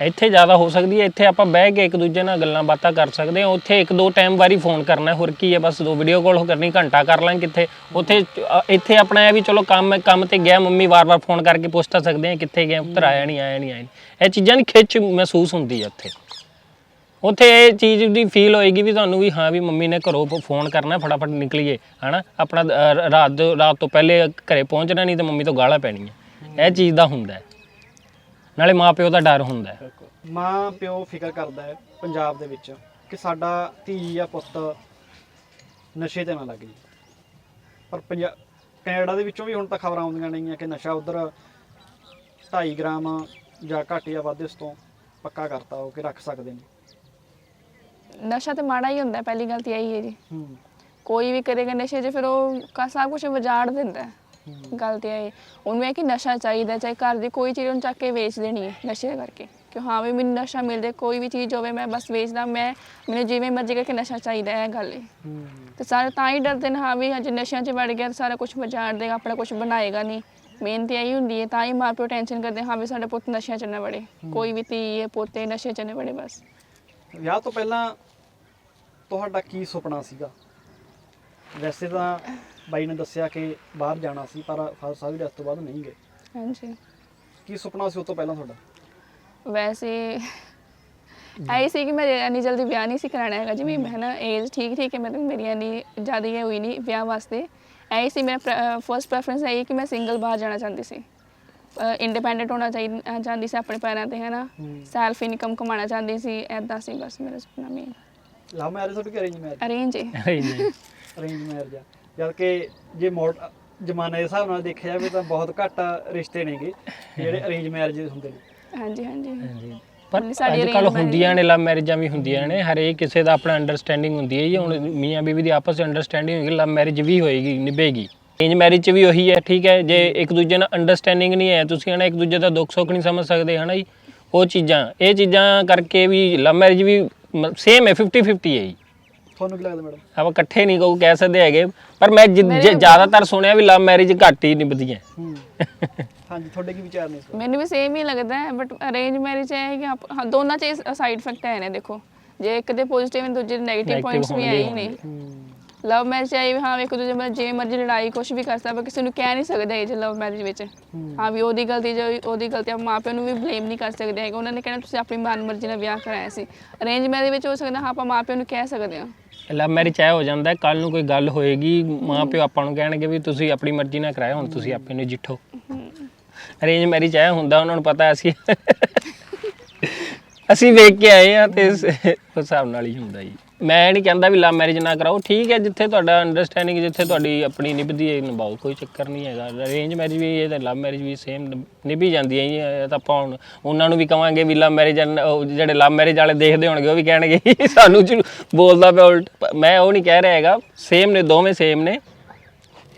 ਇੱਥੇ ਜ਼ਿਆਦਾ ਹੋ ਸਕਦੀ ਹੈ ਇੱਥੇ ਆਪਾਂ ਬਹਿ ਕੇ ਇੱਕ ਦੂਜੇ ਨਾਲ ਗੱਲਾਂ ਬਾਤਾਂ ਕਰ ਸਕਦੇ ਹਾਂ ਉੱਥੇ ਇੱਕ ਦੋ ਟਾਈਮ ਵਾਰੀ ਫੋਨ ਕਰਨਾ ਹੋਰ ਕੀ ਹੈ ਬਸ ਦੋ ਵੀਡੀਓ ਕਾਲ ਕਰਨੀ ਘੰਟਾ ਕਰ ਲਾਂਗੇ ਕਿੱਥੇ। ਉੱਥੇ ਅ, ਇੱਥੇ ਆਪਣਾ ਇਹ ਵੀ ਚਲੋ ਕੰਮ ਹੈ ਕੰਮ ਤੇ ਗਿਆ ਮੰਮੀ ਵਾਰ-ਵਾਰ ਫੋਨ ਕਰਕੇ ਪੁੱਛ ਤਾਂ ਸਕਦੇ ਆ ਕਿੱਥੇ ਗਿਆ ਉੱਤਰ ਆਇਆ ਨਹੀਂ ਆਇਆ ਨਹੀਂ ਆਇਆ ਨਹੀਂ। ਇਹ ਚੀਜ਼ਾਂ ਦੀ ਖਿੱਚ ਮਹਿਸੂਸ ਹੁੰਦੀ ਹੈ ਉੱਥੇ। ਉੱਥੇ ਇਹ ਚੀਜ਼ ਦੀ ਫੀਲ ਹੋਏਗੀ ਵੀ ਤੁਹਾਨੂੰ ਵੀ ਹਾਂ ਵੀ ਮੰਮੀ ਨੇ ਘਰੋਂ ਫੋਨ ਕਰਨਾ ਫਟਾਫਟ ਨਿਕਲੀਏ ਹਨਾ? ਆਪਣਾ ਅ, ਰਾਤ ਦੇ- ਰਾਤ ਤੋਂ ਪਹਿਲੇ ਘਰੇ ਪਹੁੰਚਣਾ ਨਹੀਂ ਤੇ ਮੰਮੀ ਤੋਂ ਗਾਲਾਂ ਪੈਣੀਆਂ। ਇਹ ਚੀਜ਼ ਦਾ ਹੁੰਦਾ ਹੈ। ਨਾਲੇ ਮਾਪਿਓ ਦਾ ਡਰ ਹੁੰਦਾ ਹੈ। ਮਾਂ ਪਿਓ ਫਿਕਰ ਕਰਦਾ ਹੈ ਪੰਜਾਬ ਦੇ ਵਿੱਚ ਕਿ ਸਾਡਾ ਧੀ ਜਾਂ ਪੁੱਤ ਨਸ਼ੇ ਤੇ ਨਾ ਲੱਗ ਜੇ ਪਰ ਪੰਜਾ ਕੈਨੇਡਾ ਦੇ ਵਿੱਚੋਂ ਵੀ ਹੁਣ ਤਾਂ ਖਬਰਾਂ ਆਉਂਦੀਆਂ ਨੇਗੀਆਂ ਕਿ ਨਸ਼ਾ ਉਧਰ 2.5 ਗ੍ਰਾਮ ਜਾਂ ਘੱਟ ਜਾਂ ਵੱਧ ਇਸ ਤੋਂ ਪੱਕਾ ਕਰਤਾ ਉਹ ਕਿ ਰੱਖ ਸਕਦੇ ਨੇ। ਨਸ਼ਾ ਤੇ ਮਾੜਾ ਹੀ ਹੁੰਦਾ ਹੈ, ਪਹਿਲੀ ਗੱਲ ਤਾਂ ਇਹੀ ਹੈ ਜੀ। ਹੂੰ। ਕੋਈ ਵੀ ਕਰੇਗਾ ਨਸ਼ੇ 'ਚ ਫਿਰ ਉਹ ਕ- ਸਭ ਕੁਝ ਵਿਜਾੜ ਦਿੰਦਾ ਹੈ। ਗੱਲ ਤੇ ਇਹ ਉਹਨੂੰ ਇਹ ਕਿ ਨਸ਼ਾ ਚਾਹੀਦਾ ਚਾਹੇ ਘਰ ਦੀ ਕੋਈ ਚੀਜ਼ ਉਹਨੂੰ ਚੱਕ ਕੇ ਵੇਚ ਦੇਣੀ ਹੈ ਨਸ਼ੇ ਕਰਕੇ। ਕਿ ਹਾਂ ਵੀ ਮੈਨੂੰ ਨਸ਼ਾ ਮਿਲ ਜਾਏ ਕੋਈ ਵੀ ਚੀਜ਼ ਹੋਵੇ ਮੈਂ ਬਸ ਵੇਚਦਾ ਮੈਂ ਮੈਨੂੰ ਜਿਵੇਂ ਮਰਜ਼ੀ ਕਰਕੇ ਨਸ਼ਾ ਚਾਹੀਦਾ ਹੈ ਇਹ ਗੱਲ ਹੈ। ਹੂੰ। ਤੇ ਸਾਰੇ ਤਾਂ ਹੀ ਡਰਦੇ ਨੇ ਹਾਂ ਵੀ ਅੱਜ ਨਸ਼ਿਆਂ 'ਚ ਵੜ ਗਿਆ ਤਾਂ ਸਾਰਾ ਕੁਝ ਵਿਜਾੜ ਦੇਗਾ ਆਪਣਾ ਕੁਝ ਬਣਾਏਗਾ ਨਹੀਂ। ਮੇਨ ਤੇ ਇਹੀ ਹੁੰਦੀ ਹੈ ਤਾਂ ਹੀ ਮਾਂ ਪਿਓ ਟੈਨਸ਼ਨ ਕਰਦੇ ਹਾਂ ਵੀ ਸਾਡਾ ਪੁੱਤ ਨਸ਼ਿਆਂ 'ਚ ਨਾ ਵੜੇ। ਕੋਈ ਵੀ ਧੀ ਹੈ ਪੋਤੇ ਨਸ਼ੇ 'ਚ ਨਾ ਵੜੇ ਬਸ। ਵਿਆਹ ਤੋਂ ਪਹਿਲਾਂ ਤੁਹਾਡਾ ਕੀ ਸੁਪਨਾ ਸੀਗਾ? ਵੈਸੇ ਤਾਂ ਬਾਈ ਨੇ ਦੱਸਿਆ ਕਿ ਬਾਹਰ ਜਾਣਾ ਸੀ ਪਰ ਫਾਦਰ ਸਾਹਿਬ ਦੀ ਤੋਂ ਬਾਅਦ ਨਹੀਂ ਗਏ। ਹਾਂਜੀ। ਕੀ ਸੁਪਨਾ ਸੀ ਉਸ ਤੋਂ ਪਹਿਲਾਂ ਤੁਹਾਡਾ? ਵੈਸੇ ਐਈ ਸੀ ਕਿ ਮੈਂ ਇੰਨੀ ਜਲਦੀ ਵਿਆਹ ਨਹੀਂ ਸੀ ਕਰਾਣਾ ਹੈਗਾ ਜਿਵੇਂ ਮੈਂ ਨਾ ਏਜ ਠੀਕ ਠੀਕ ਹੈ ਮਤਲਬ ਮੇਰੀ ਇੰਨੀ ਜ਼ਿਆਦਾ ਇਹ ਹੋਈ ਨਹੀਂ ਵਿਆਹ ਵਾਸਤੇ। ਐਈ ਸੀ ਮੇਰਾ ਫਰਸਟ ਪ੍ਰੈਫਰੈਂਸ ਹੈ ਕਿ ਮੈਂ ਸਿੰਗਲ ਬਾਹਰ ਜਾਣਾ ਚਾਹੁੰਦੀ ਸੀ। ਇੰਡੀਪੈਂਡੈਂਟ ਹੋਣਾ ਚਾਹੀਦਾ ਚਾਹੁੰਦੀ ਸੀ ਆਪਣੇ ਪੈਰਾਂ ਤੇ ਹੈ ਨਾ? ਸੈਲਫ ਇਨਕਮ ਕਮਾਉਣਾ ਚਾਹੁੰਦੀ ਸੀ ਐਦਾਂ ਸੀ ਬਸ ਮੇਰਾ ਸੁਪਨਾ ਮੇਨ ਲਵ ਮੈਰਿਜ ਤੁਹਾਡੀ ਕਿ arrange marriage arrange arrange marriage ਆ। ਜਦ ਕਿ ਜੇ ਮੋਡ ਜ਼ਮਾਨੇ ਦੇ ਹਿਸਾਬ ਨਾਲ ਦੇਖਿਆ ਜਾਵੇ ਤਾਂ ਬਹੁਤ ਘੱਟ ਰਿਸ਼ਤੇ ਨੇਗੇ ਜਿਹੜੇ ਅਰੇਂਜ ਮੈਰਿਜ ਹੁੰਦੇ ਨੇ। ਹਾਂਜੀ ਹਾਂਜੀ। ਪਰ ਨਹੀਂ, ਸਾਡੀ ਅੱਜ ਕੱਲ arrange ਹੁੰਦੀਆਂ ਨੇ ਲਵ ਮੈਰਿਜਾਂ ਵੀ ਹੁੰਦੀਆਂ ਨੇ ਹਰੇਕ ਕਿਸੇ ਦਾ ਆਪਣਾ ਅੰਡਰਸਟੈਂਡਿੰਗ ਹੁੰਦੀ ਹੈ ਜੀ। ਹੁਣ ਮੀਆਂ ਬੀਵੀ ਦੀ ਆਪਸ ਵਿੱਚ ਅੰਡਰਸਟੈਂਡਿੰਗ ਹੋਏਗੀ ਲਵ ਮੈਰਿਜ ਵੀ ਹੋਏਗੀ ਨਿਭੇਗੀ। ਅਰੇਂਜ ਮੈਰਿਜ ਚ ਵੀ ਉਹੀ ਹੈ ਠੀਕ ਹੈ ਜੇ ਇੱਕ ਦੂਜੇ ਨਾਲ ਅੰਡਰਸਟੈਂਡਿੰਗ ਨਹੀਂ ਹੈ ਤੁਸੀਂ ਹਨਾ ਇੱਕ ਦੂਜੇ ਦਾ ਦੁੱਖ ਸੁੱਖ ਨਹੀਂ ਸਮਝ ਸਕਦੇ ਹਨਾ ਜੀ। ਉਹ ਚੀਜ਼ਾਂ ਇਹ ਚੀਜ਼ਾਂ ਕਰਕੇ ਵੀ ਲਵ ਮੈਰਿਜ ਵੀ ਸੇਮ ਹੈ 50 50 ਹੈ ਜੀ। ਤੁਹਾਨੂੰ ਕੀ ਲੱਗਦਾ ਮੈਡਮ? ਆਪਾਂ ਇਕੱਠੇ ਨਹੀਂ ਕਹੂ ਕਹਿ ਸਕਦੇ ਹੈਗੇ ਪਰ ਮੈਂ ਜਿ- ਜੇ ਜ਼ਿਆਦਾਤਰ ਸੁਣਿਆ ਵੀ ਲਵ ਮੈਰਿਜ ਘੱਟ ਹੀ ਨਿਭਦੀਆਂ ਹੂੰ। *laughs* ਹਾਂਜੀ ਤੁਹਾਡੇ ਕੀ ਵਿਚਾਰ ਨੇ ਇਸ ਬਾਰੇ? ਮੈਨੂੰ ਵੀ ਸੇਮ ਹੀ ਲੱਗਦਾ ਹੈ ਬਟ ਅਰੇਂਜ ਮੈਰਿਜ ਹੈ ਕਿ ਆਪ- ਹਾਂ, ਦੋਨਾਂ 'ਚ ਸਾਈਡ ਇਫੈਕਟ ਹੈ ਨੇ ਦੇਖੋ। ਜੇ ਇੱਕ ਦੇ ਪੋਜ਼ਿਟਿਵ ਨੇ ਦੂਜੇ ਦੇ ਨੈਗੇਟਿਵ Negative ਪੁਆਇੰਟਸ ਵੀ ਹੋਣਗੇ ਆਏ ਨੇ। ਹੂੰ। ਲਵ ਮੈਰਿਜ ਆਈ ਹਾਂ ਵੀ ਇੱਕ ਦੂਜੇ ਨਾਲ ਜੇ ਮਰਜ਼ੀ ਲੜਾਈ ਕੁਝ ਵੀ ਕਰ ਸਕਦਾ ਕਿਸੇ ਨੂੰ ਕਹਿ ਨਹੀਂ ਸਕਦੇ ਇਹ ਜੇ ਲਵ ਮੈਰਿਜ ਵਿੱਚ। ਹੂੰ। ਵੀ ਉਹਦੀ ਗਲਤੀ ਜੋ ਉਹਦੀ ਗਲਤੀ ਆ ਮਾਪਿਆਂ ਨੂੰ ਵੀ ਬਲੇਮ ਨਹੀਂ ਕਰ ਸਕਦੇ ਹੈਗੇ। ਉਹਨਾਂ ਨੇ ਕਹਿਣਾ ਤੁਸੀਂ ਆਪਣੀ ਮਨ ਮਰਜ਼ੀ ਨਾਲ ਵਿਆਹ ਕਰਾਇਆ ਸੀ। ਅਰੇਂਜ ਮੈਰਿਜ ਵਿੱਚ ਹੋ ਸਕਦਾ ਹਾਂ ਆਪਾਂ ਮਾਪਿਆਂ ਨੂੰ ਕਹਿ ਸਕਦੇ ਹਾਂ। ਲਵ ਮੈਰਿਜ ਐ ਹੋ ਜਾਂਦਾ ਕੱਲ ਨੂੰ ਕੋਈ ਗੱਲ ਹੋਏਗੀ ਮਾਂ ਪਿਓ ਆਪਾਂ ਨੂੰ ਕਹਿਣਗੇ ਵੀ ਤੁਸੀਂ ਆਪਣੀ ਮਰਜ਼ੀ ਨਾਲ ਕਰਾਇਆ ਹੁਣ ਤੁਸੀਂ ਆਪੇ ਨੂੰ ਜਿੱਠੋ ਅਰੇਂਜ ਮੈਰਿਜ ਐ ਹੁੰਦਾ ਉਹਨਾਂ ਨੂੰ ਪਤਾ ਅਸੀਂ *laughs* ਅਸੀਂ ਵੇਖ ਕੇ ਆਏ ਆ ਤੇ ਉਸ ਹਿਸਾਬ ਨਾਲ ਹੀ ਹੁੰਦਾ ਜੀ। ਮੈਂ ਨਹੀਂ ਕਹਿੰਦਾ ਵੀ ਲਵ ਮੈਰਿਜ ਨਾ ਕਰਾਓ ਠੀਕ ਹੈ ਜਿੱਥੇ ਤੁਹਾਡਾ ਅੰਡਰਸਟੈਂਡਿੰਗ ਜਿੱਥੇ ਤੁਹਾਡੀ ਆਪਣੀ ਨਿਭਦੀ ਹੈ ਨਿਭਾਓ ਕੋਈ ਚੱਕਰ ਨਹੀਂ ਹੈਗਾ। ਅਰੇਂਜ ਮੈਰਿਜ ਵੀ ਇਹ ਤੇ ਲਵ ਮੈਰਿਜ ਵੀ ਸੇਮ ਨਿਭੀ ਜਾਂਦੀ ਹੈ ਜੀ ਇਹ ਤਾਂ ਆਪਾਂ ਹੁਣ ਉਹਨਾਂ ਨੂੰ ਵੀ ਕਵਾਂਗੇ ਵੀ ਲਵ ਮੈਰਿਜ ਜਿਹੜੇ ਲਵ ਮੈਰਿਜ ਵਾਲੇ ਦੇਖਦੇ ਹੋਣਗੇ ਉਹ ਵੀ ਕਹਿਣਗੇ *laughs* ਸਾਨੂੰ ਬੋਲਦਾ ਪਿਆ ਉਲਟ। ਮੈਂ ਉਹ ਨਹੀਂ ਕਹਿ ਰਿਹਾ ਹੈਗਾ ਸੇਮ ਨੇ ਦੋਵੇਂ ਸੇਮ ਨੇ।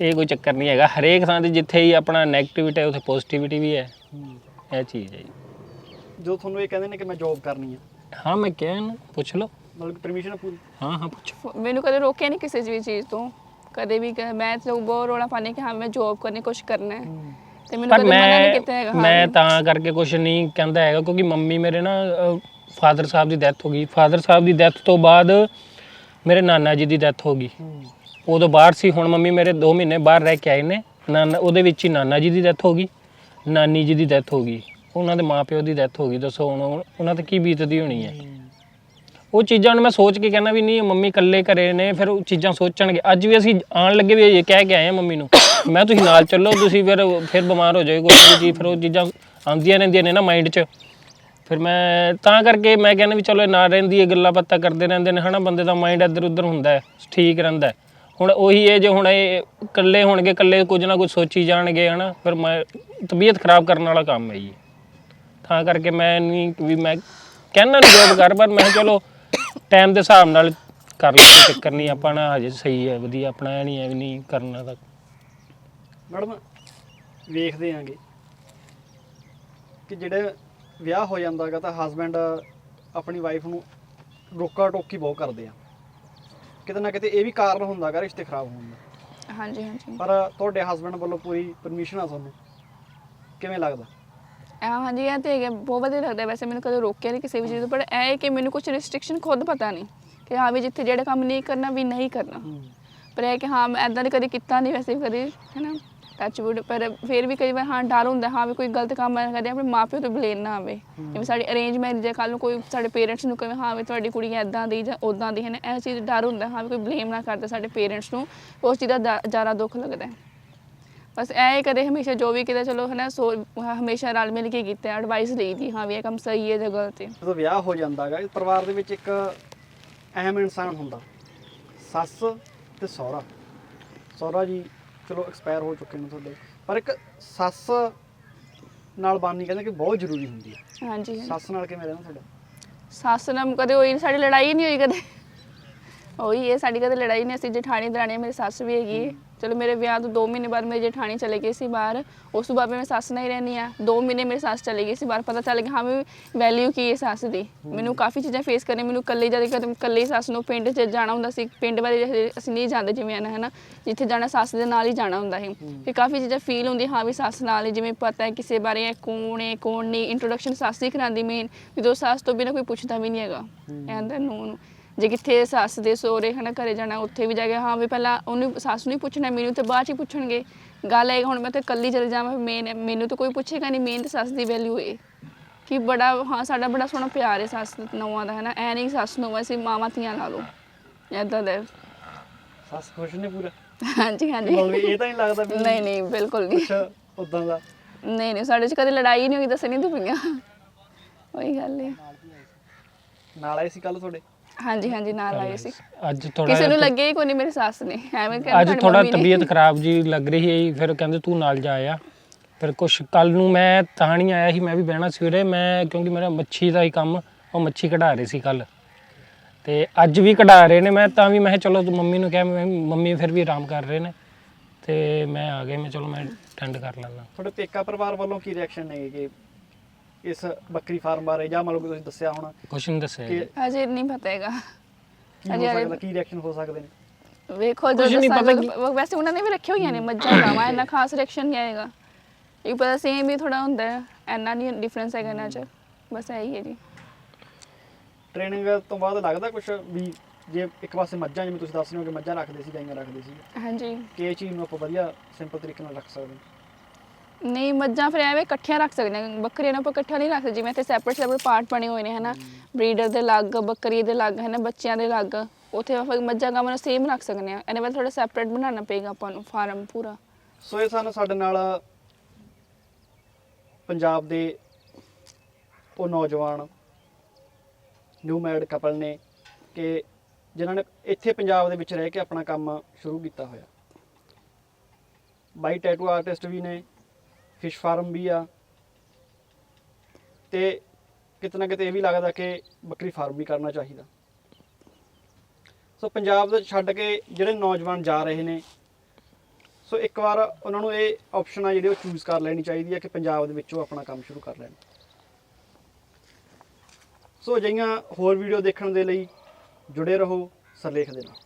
ਇਹ ਕੋਈ ਚੱਕਰ ਨਹੀਂ ਹੈਗਾ। ਹਰੇਕ ਥਾਂ ਤੇ ਜਿੱਥੇ ਹੀ ਆਪਣਾ 네ਗੇਟਿਵਿਟੀ ਹੈ ਉੱਥੇ ਪੋਜ਼ਿਟਿਵਿਟੀ ਵੀ ਹੈ। ਹੂੰ। ਇਹ ਚੀਜ਼ ਹੈ ਜੀ। ਜਦੋਂ ਤੁਹਾਨੂੰ ਇਹ ਕਹਿੰਦੇ ਨੇ ਕਿ ਮੈਂ ਜੌਬ ਕਰਨੀ ਆ। ਹਾਂ ਮੈਂ ਕਿਹਾ ਨਾ ਪੁੱਛ ਲਓ। ਮਤਲਬ ਪਰਮਿਸ਼ਨ ਪੂਰੀ? ਹਾਂ ਹਾਂ ਪੁੱਛੋ। ਮੈਨੂੰ ਕਦੇ ਰੋਕਿਆ ਨਹੀਂ ਕਿਸੇ ਵੀ ਚੀਜ਼ ਤੋਂ। ਕਦੇ ਵੀ ਕ- ਮੈਂ ਤਾਂ ਬਹੁਤ ਰੋਲਾ ਪਾਣੀ ਕਿ ਹਾਂ ਮੈਂ ਜੋਬ ਕਰਨੀ ਕੁਝ ਕਰਨਾ ਹੈ। ਤੇ ਮੈਨੂੰ ਪਰ ਕਦੇ ਮਨਾ ਨਹੀਂ ਕੀਤਾ ਹੈਗਾ ਹਾਂ ਮੈਂ। ਤਾਂ ਕਰਕੇ ਕੁਝ ਨਹੀਂ ਕਹਿੰਦਾ ਹੈਗਾ ਕਿਉਂਕਿ ਮੰਮੀ ਮੇਰੇ ਨਾ ਫਾਦਰ ਸਾਹਿਬ ਦੀ ਡੈਥ ਹੋ ਗਈ। ਫਾਦਰ ਸਾਹਿਬ ਦੀ ਡੈਥ ਤੋਂ ਬਾਅਦ ਮੇਰੇ ਨਾਨਾ ਜੀ ਦੀ ਡੈਥ ਹੋ ਗਈ। ਉਦੋਂ ਬਾਹਰ ਸੀ ਹੁਣ ਮੰਮੀ ਮੇਰੇ 2 ਮਹੀਨੇ ਬਾਹਰ ਰਹਿ ਕੇ ਆਏ ਨੇ। ਨਾਨਾ ਉਹਦੇ ਵਿੱਚ ਹੀ ਨਾਨਾ ਜੀ ਦੀ ਡੈਥ ਹੋ ਗਈ ਨਾਨੀ ਜੀ ਦੀ ਡੈਥ ਹੋ ਗਈ। ਉਹਨਾਂ ਦੇ ਮਾਪਿਓ ਦੀ ਡੈਥ ਹੋ ਗਈ। ਦੱਸੋ ਹੁਣ ਉਹ- ਉਹਨਾਂ ਤੇ ਕੀ ਬੀਤਦੀ ਹੋਣੀ ਹੈ। ਉਹ ਚੀਜ਼ਾਂ ਨੂੰ ਮੈਂ ਸੋਚ ਕੇ ਕਹਿੰਦਾ ਵੀ ਨਹੀਂ, ਮੰਮੀ ਇਕੱਲੇ ਘਰੇ ਨੇ, ਫਿਰ ਉਹ ਚੀਜ਼ਾਂ ਸੋਚਣਗੇ। ਅੱਜ ਵੀ ਅਸੀਂ ਆਣ ਲੱਗੇ ਵੀ ਇਹ ਕਹਿ ਕੇ ਆਏ ਆ ਮੰਮੀ ਨੂੰ। ਮੈਂ ਤੁਸੀਂ ਨਾਲ ਚੱਲੋ, ਤੁਸੀਂ ਫਿਰ ਫਿਰ ਬਿਮਾਰ ਹੋ ਜਾਏ ਕੋਈ ਵੀ ਫਿਰ ਉਹ ਚੀਜ਼ਾਂ ਆਉਂਦੀਆਂ ਰਹਿੰਦੀਆਂ ਨੇ ਨਾ ਮਾਈਂਡ 'ਚ। ਫਿਰ ਮੈਂ ਤਾਂ ਕਰਕੇ ਮੈਂ ਕਹਿੰਦਾ ਵੀ ਚਲੋ ਇਹ ਨਾਲ ਰਹਿੰਦੀ ਹੈ, ਗੱਲਾਂ ਬਾਤਾਂ ਕਰਦੇ ਰਹਿੰਦੇ ਨੇ, ਹਨਾ, ਬੰਦੇ ਦਾ ਮਾਈਂਡ ਇੱਧਰ ਉੱਧਰ ਹੁੰਦਾ ਹੈ, ਠੀਕ ਰਹਿੰਦਾ ਹੁਣ ਉਹੀ ਇਹ ਜੇ ਹੁਣ ਇਹ ਇਕੱਲੇ ਹੋਣਗੇ, ਇਕੱਲੇ ਕੁਝ ਨਾ ਕੁਝ ਸੋਚੀ ਜਾਣਗੇ, ਹਨਾ, ਫਿਰ ਮੈਂ ਤਬੀਅਤ ਖਰਾਬ ਕਰਨ ਵਾਲਾ ਕੰਮ ਹੈ ਜੀ। ਤਾਂ ਕਰਕੇ ਮੈਂ ਨਹੀਂ, ਵੀ ਮੈਂ ਕਹਿੰਦਾ ਨਹੀਂ ਜੋਬ ਕਰ, ਪਰ ਮੈਂ ਕਿਹਾ ਚਲੋ ਟਾਈਮ ਦੇ ਹਿਸਾਬ ਨਾਲ ਕਰ ਲਓ ਕੋਈ ਚੱਕਰ ਨਹੀਂ ਆਪਾਂ ਨਾ ਹਜੇ ਸਹੀ ਹੈ ਵਧੀਆ ਆਪਣਾ ਇਹ ਨਹੀਂ ਹੈ ਵੀ ਨਹੀਂ ਕਰਨਾ ਤਾਂ ਮੈਡਮ ਵੇਖਦੇ ਆਂਗੇ ਕਿ ਜਿਹੜੇ ਵਿਆਹ ਹੋ ਜਾਂਦਾਗਾ ਤਾਂ ਹਸਬੈਂਡ ਆਪਣੀ ਵਾਈਫ ਨੂੰ ਰੋਕਾ ਟੋਕੀ ਬਹੁਤ ਕਰਦੇ ਆ। ਕਿਤੇ ਨਾ ਕਿਤੇ ਇਹ ਵੀ ਕਾਰਨ ਹੁੰਦਾਗਾ ਰਿਸ਼ਤੇ ਖਰਾਬ ਹੋਣ ਦਾ। ਹਾਂਜੀ ਹਾਂਜੀ। ਪਰ ਤੁਹਾਡੇ ਹਸਬੈਂਡ ਵੱਲੋਂ ਪੂਰੀ ਪਰਮਿਸ਼ਨ ਆ ਤੁਹਾਨੂੰ। ਕਿਵੇਂ ਲੱਗਦਾ? ਆ ਹਾਂਜੀ ਇਹ ਤੇ ਹੈਗਾ ਬਹੁਤ ਵਧੀਆ ਲੱਗਦਾ ਵੈਸੇ ਮੈਨੂੰ ਕਦੇ ਰੋਕਿਆ ਨਹੀਂ ਕਿਸੇ ਵੀ ਚੀਜ਼ ਤੋਂ ਪਰ ਇਹ ਹੈ ਕਿ ਮੈਨੂੰ ਕੁਝ ਰਿਸਟ੍ਰਿਕਸ਼ਨ ਖੁਦ ਪਤਾ ਨਹੀਂ ਕਿ ਹਾਂ ਵੀ ਜਿੱਥੇ ਜਿਹੜਾ ਕੰਮ ਨਹੀਂ ਕਰਨਾ ਵੀ ਨਹੀਂ ਕਰਨਾ। ਪਰ ਇਹ ਹੈ ਕਿ ਹਾਂ ਮੈਂ ਐਦਾਂ ਦੇ ਕਦੇ ਕੀਤਾ ਨਹੀਂ ਵੈਸੇ ਵੀ ਕਦੇ ਹੈਨਾ ਟੱਚ ਵੁੱਡ ਪਰ ਫਿਰ ਵੀ ਕਈ ਵਾਰ ਹਾਂ ਡਰ ਹੁੰਦਾ ਹਾਂ ਵੀ ਕੋਈ ਗਲਤ ਕੰਮ ਨਾ ਕਰੇ ਆਪਣੇ ਮਾਪਿਓ ਤੋਂ ਬਲੇਮ ਨਾ ਆਵੇ। ਜਿਵੇਂ ਸਾਡੀ ਅਰੇਂਜ ਮੈਰਿਜ ਹੈ ਕੱਲ ਨੂੰ ਕੋਈ ਸਾਡੇ ਪੇਰੈਂਟਸ ਨੂੰ ਕਹੇ ਹਾਂ ਵੀ ਤੁਹਾਡੀ ਕੁੜੀ ਐਦਾਂ ਦੀ ਜਾਂ ਉਦਾਂ ਦੀ ਹੈ ਨਾ? ਇਹ ਚੀਜ਼ ਡਰ ਹੁੰਦਾ ਹਾਂ ਵੀ ਕੋਈ ਬਲੇਮ ਨਾ ਕਰਦੇ ਸਾਡੇ ਪੇਰੈਂਟਸ ਨੂੰ ਉਸ ਚੀਜ਼ ਦਾ ਦਾ- ਜ਼ਿਆਦਾ ਦੁੱਖ ਲੱਗਦਾ ਹੈ। ਬਸ ਇਹ ਹੀ ਕਦੇ ਹਮੇਸ਼ਾ ਜੋ ਵੀ ਕਿਤੇ ਚਲੋ ਹਨਾ ਸੋ ਹਮੇਸ਼ਾ ਰਲ ਮਿਲ ਕੇ ਕੀਤਾ ਐਡਵਾਈਸ ਲਈ ਦੀ ਹਾਂ ਵੀ ਇਹ ਕੰਮ ਸਹੀ ਹੈ ਜਾਂ ਗਲਤ ਹੈ ਜਦੋਂ ਵਿਆਹ ਹੋ ਜਾਂਦਾਗਾ ਇਸ ਪਰਿਵਾਰ ਦੇ ਵਿੱਚ ਇੱਕ ਅਹਿਮ ਇਨਸਾਨ ਹੁੰਦਾ ਸੱਸ ਤੇ ਸਹੁਰਾ। ਸਹੁਰਾ ਜੀ ਚਲੋ ਐਕਸਪਾਇਰ ਹੋ ਚੁੱਕੇ ਨੇ ਤੁਹਾਡੇ ਪਰ ਇੱਕ ਸੱਸ ਨਾਲ ਬਾਨੀ ਕਹਿੰਦੇ ਕਿ ਬਹੁਤ ਜ਼ਰੂਰੀ ਹੁੰਦੀ ਹੈ। ਹਾਂਜੀ। ਸੱਸ ਨਾਲ ਕਿਵੇਂ ਰਹਿਣਾ ਤੁਹਾਡਾ? ਸੱਸ ਨਾਲ ਕਦੇ ਹੋਈ ਸਾਡੀ ਲੜਾਈ ਨਹੀਂ ਹੋਈ ਕਦੇ। ਉਹੀ ਹੈ ਸਾਡੀ ਕਦੇ ਲੜਾਈ ਨਹੀਂ ਅਸੀਂ ਜਠਾਣੀ ਦਰਾਣੀ ਮੇਰੀ ਸੱਸ ਵੀ ਹੈਗੀ। ਚਲੋ ਮੇਰੇ ਵਿਆਹ ਤੋਂ 2 ਮਹੀਨੇ ਬਾਅਦ ਮੇਰੀ ਜਠਾਣੀ ਚਲੇ ਗਈ ਸੀ ਬਾਹਰ ਉਸ ਤੋਂ ਬਾਅਦ ਮੈਂ ਸੱਸ ਨਹੀਂ ਰਹਿੰਦੀ ਆ 2 ਮਹੀਨੇ ਮੇਰੀ ਸੱਸ ਚਲੀ ਗਈ ਸੀ ਬਾਹਰ ਪਤਾ ਚੱਲ ਗਿਆ ਹਾਂ ਵੀ ਵੈਲਿਊ ਕੀ ਹੈ ਸੱਸ ਦੀ। ਮੈਨੂੰ ਕਾਫੀ ਚੀਜ਼ਾਂ ਫੇਸ ਕਰਨੇ ਮੈਨੂੰ ਇਕੱਲੀ ਜਦ ਕਦਮ ਇਕੱਲੀ ਸੱਸ ਨੂੰ ਪਿੰਡ 'ਚ ਜਾਣਾ ਹੁੰਦਾ ਸੀ ਪਿੰਡ ਬਾਰੇ ਅਸੀਂ ਨਹੀਂ ਜਾਂਦੇ ਜਿਵੇਂ ਨਾ ਹਨਾ ਜਿੱਥੇ ਜਾਣਾ ਸੱਸ ਦੇ ਨਾਲ ਹੀ ਜਾਣਾ ਹੁੰਦਾ ਸੀ। ਫਿਰ ਕਾਫੀ ਚੀਜ਼ਾਂ ਫੀਲ ਹੁੰਦੀ ਹਾਂ ਵੀ ਸੱਸ ਨਾਲ ਹੀ ਜਿਵੇਂ ਪਤਾ ਹੈ ਕਿਸੇ ਬਾਰੇ ਕੌਣ ਹੈ ਕੌਣ ਨਹੀਂ ਇੰਟਰੋਡਕਸ਼ਨ ਸੱਸ ਹੀ ਕਰਾਉਂਦੀ ਮੇਨ ਵੀ ਦੋ ਸੱਸ ਤੋਂ ਬਿਨਾਂ ਕੋਈ ਪੁੱਛਦਾ ਵੀ ਨਹੀਂ ਹੈਗਾ। ਇਹ ਅੰਦਰ ਨੂੰ ਨੂੰ। ਜੇ ਕਿੱਥੇ ਸੱਸ ਦੇ ਸੋਹਰੇ ਹਨਾ ਘਰੇ ਜਾਣਾ ਉੱਥੇ ਵੀ ਜਾ ਕੇ ਹਾਂ ਵੀ ਪਹਿਲਾਂ ਉਹਨੂੰ ਸੱਸ ਨੂੰ ਹੀ ਪੁੱਛਣਾ ਮੈਨੂੰ ਤੇ ਬਾਅਦ ਚ ਹੀ ਪੁੱਛਣਗੇ। ਗੱਲ ਹੈ ਹੁਣ ਮੈਂ ਤੇ ਇਕੱਲੀ ਚਲੇ ਜਾਵਾਂ ਮੇਨ ਮੈਨੂੰ ਤਾਂ ਕੋਈ ਪੁੱਛੇਗਾ ਨਹੀਂ ਮੇਨ ਤੇ ਸੱਸ ਦੀ ਵੈਲਿਊ ਹੈ ਕਿ ਬੜਾ ਹਾਂ ਸਾਡਾ ਬੜਾ ਸੋਹਣਾ ਪਿਆਰ ਹੈ ਸੱਸ ਨੌਵਾਂ ਦਾ ਹਨਾ। ਐ ਨਹੀਂ ਸੱਸ ਨੌਵਾਂ ਸੀ ਮਾਵਾਂ ਧੀਆਂ ਲਾ ਲਓ ਏਦਾਂ ਦਾ ਹੈ। ਸੱਸ ਖੁਸ਼ ਨੇ ਪੂਰਾ? ਹਾਂਜੀ ਹਾਂਜੀ। ਮਤਲਬ ਇਹ ਤਾਂ ਨਹੀਂ ਲੱਗਦਾ ਵੀ ਨਹੀਂ ਨਹੀਂ ਬਿਲਕੁਲ ਨਹੀਂ ਕੁਛ ਉਦਾਂ ਦਾ। ਨਹੀਂ ਨਹੀਂ ਸਾਡੇ ਚ ਕਦੇ ਲੜਾਈ ਨਹੀਂ ਹੋਈ ਦੱਸ ਨਹੀਂ ਦੁਪਈਆਂ ਉਹੀ ਗੱਲ ਹੈ ਨਾਲ ਆਏ ਸੀ ਕੱਲ ਤੁਹਾਡੇ? ਹਾਂਜੀ ਹਾਂਜੀ ਨਾਲ ਆਏ ਸੀ। ਅੱਜ ਥੋੜਾ ਕਿਸੇ ਨੂੰ ਲੱਗੇ ਹੀ ਕੋਈ ਨਹੀਂ ਮੇਰੀ ਸੱਸ ਨੇ। ਐਵੇਂ ਕਹਿੰਦੇ ਅੱਜ ਥੋੜਾ। ਤਬੀਅਤ ਖਰਾਬ ਜੀ ਲੱਗ ਰਹੀ ਹੈ ਫਿਰ ਕਹਿੰਦੇ ਤੂੰ ਨਾਲ ਜਾ ਆ। ਫਿਰ ਕੁਛ ਕੱਲ ਨੂੰ ਮੈਂ ਤਾਂ ਨਹੀਂ ਆਇਆ ਸੀ ਮੈਂ ਵੀ ਬਹਿਣਾ ਸਵੇਰੇ। ਮੈਂ ਕਿਉਂਕਿ ਮੇਰਾ ਮੱਛੀ ਦਾ ਹੀ ਕੰਮ ਉਹ ਮੱਛੀ ਕਢਾ ਰਹੇ ਸੀ ਕੱਲ ਤੇ ਅੱਜ ਵੀ ਕਢਾ ਰਹੇ ਨੇ। ਮੈਂ ਤਾਂ ਵੀ ਮੈਂ ਕਿਹਾ ਚਲੋ ਤੂੰ ਮੰਮੀ ਨੂੰ ਕਿਹਾ ਮੈਂ ਮੰਮੀ ਫਿਰ ਵੀ ਆਰਾਮ ਕਰ ਰਹੇ ਨੇ। ਤੇ ਮੈਂ ਆ ਗਿਆ ਮੈਂ ਚਲੋ ਮੈਂ ਅਟੈਂਡ ਕਰ ਲੈਂਦਾ। ਤੁਹਾਡੇ ਪੇਕਾ ਪਰਿਵਾਰ ਵੱਲੋਂ ਕੀ ਰਿਐਕਸ਼ਨ ਨੇ? ਕਿ ਇਸ ਬੱਕਰੀ ਫਾਰਮ ਬਾਰੇ ਜਾਂ ਮਤਲਬ ਕਿ ਤੁਸੀਂ ਦੱਸਿਆ ਹੋਣਾ ਕੁਛ ਨਹੀਂ ਦੱਸਿਆ ਕਿ ਜੀ। ਅਜੇ ਨਹੀਂ ਪਤਾ ਹੈਗਾ। ਕੀ ਹੋ ਅਜੇ- ਸਕਦਾ ਕੀ ਰਿਐਕਸ਼ਨ ਹੋ ਸਕਦੇ ਨੇ? ਵੇਖੋ ਕੁਛ ਜਦੋਂ ਨਹੀਂ ਪਤਾ ਸਾਨੂੰ- ਵੈਸੇ ਉਹਨਾਂ ਨੇ ਵੀ ਰੱਖੇ ਹੋਈਆਂ ਨੇ ਮੱਝਾਂ *coughs* ਗਾਵਾਂ ਇੰਨਾ ਖਾਸ ਰਿਐਕਸ਼ਨ ਨਹੀਂ ਆਏਗਾ। ਇਹ ਪਤਾ ਸੇਮ ਹੀ ਥੋੜਾ ਹੁੰਦਾ ਹੈ ਇੰਨਾ ਨਹੀਂ ਡਿਫਰੈਂਸ ਹੈਗਾ ਇਹਨਾਂ 'ਚ। ਬਸ ਇਹੀ ਹੈ ਜੀ। ਟ੍ਰੇਨਿੰਗ ਤੋਂ ਬਾਅਦ ਲੱਗਦਾ ਕੁਝ ਵੀ ਜੇ ਇੱਕ ਪਾਸੇ ਮੱਝਾਂ ਜਿਵੇਂ ਤੁਸੀਂ ਦੱਸ ਰਹੇ ਹੋ ਕਿ ਮੱਝਾਂ ਰੱਖਦੇ ਸੀ ਗਾਈਆਂ ਰੱਖਦੇ ਸੀ? ਹਾਂਜੀ। ਕਿ ਇਹ ਚੀਜ਼ ਨੂੰ ਆਪਾਂ ਵਧੀਆ ਸਿੰਪਲ ਤਰੀਕੇ ਨਾਲ ਰੱਖ ਸਕਦੇ ਹਾਂ? ਨਹੀਂ, ਮੱਝਾਂ ਫਿਰ ਐਵੇਂ ਇਕੱਠੀਆਂ ਰੱਖ ਸਕਦੇ ਹਾਂ। ਬੱਕਰੀਆਂ ਨੂੰ ਆਪਾਂ ਇਕੱਠੀਆਂ ਨਹੀਂ ਰੱਖ ਸਕਦੇ। ਜਿਵੇਂ ਇੱਥੇ ਸੈਪਰੇਟ ਸੈਪਰੇਟ ਪਾਰਟ ਬਣੇ ਹੋਏ ਨੇ, ਹਨਾ? ਬਰੀਡਰ ਦੇ ਅਲੱਗ ਬੱਕਰੀ ਦੇ ਅਲੱਗ ਹੈ ਬੱਚਿਆਂ ਦੇ ਅਲੱਗ। ਉੱਥੇ ਆਪਾਂ ਮੱਝਾਂ ਗਾਵਾਂ ਨੂੰ ਸੇਮ ਰੱਖ ਸਕਦੇ ਹਾਂ। ਇਹਨੇ ਬਾਅਦ ਥੋੜਾ ਸੈਪਰੇਟ ਬਣਾਉਣਾ ਪਏਗਾ ਆਪਾਂ ਨੂੰ, ਫਾਰਮ ਪੂਰਾ। ਸੋ ਇਹ ਸਨ ਸਾਡੇ ਨਾਲ ਪੰਜਾਬ ਦੇ ਉਹ ਨੌਜਵਾਨ ਨਿਊ ਮੈਰਿਡ ਕਪਲ ਨੇ ਕਿ ਜਿਨ੍ਹਾਂ ਨੇ ਇੱਥੇ ਪੰਜਾਬ ਦੇ ਵਿੱਚ ਰਹਿ ਕੇ ਆਪਣਾ ਕੰਮ ਸ਼ੁਰੂ ਕੀਤਾ ਹੋਇਆ। ਬਾਈ ਟੈਟੂ ਆਰਟਿਸਟ ਵੀ ਨੇ। ਫਿਸ਼ ਫਾਰਮ ਵੀ ਆ। ਤੇ ਕਿਤੇ ਨਾ ਕਿਤੇ ਇਹ ਵੀ ਲੱਗਦਾ ਕਿ ਬੱਕਰੀ ਫਾਰਮ ਵੀ ਕਰਨਾ ਚਾਹੀਦਾ। ਸੋ ਪੰਜਾਬ ਦੇ ਛੱਡ ਕੇ ਜਿਹੜੇ ਨੌਜਵਾਨ ਜਾ ਰਹੇ ਨੇ, ਸੋ ਇੱਕ ਵਾਰ ਉਹਨਾਂ ਨੂੰ ਇਹ ਆਪਸ਼ਨ ਆ ਜਿਹੜੀ ਉਹ ਚੂਜ਼ ਕਰ ਲੈਣੀ ਚਾਹੀਦੀ ਹੈ ਕਿ ਪੰਜਾਬ ਦੇ ਵਿੱਚੋਂ ਆਪਣਾ ਕੰਮ ਸ਼ੁਰੂ ਕਰ ਲੈਣ। ਸੋ ਅਜਿਹੀਆਂ ਹੋਰ ਵੀਡੀਓ ਦੇਖਣ ਦੇ ਲਈ ਜੁੜੇ ਰਹੋ ਸਰਲੇਖ ਦੇ ਨਾਲ।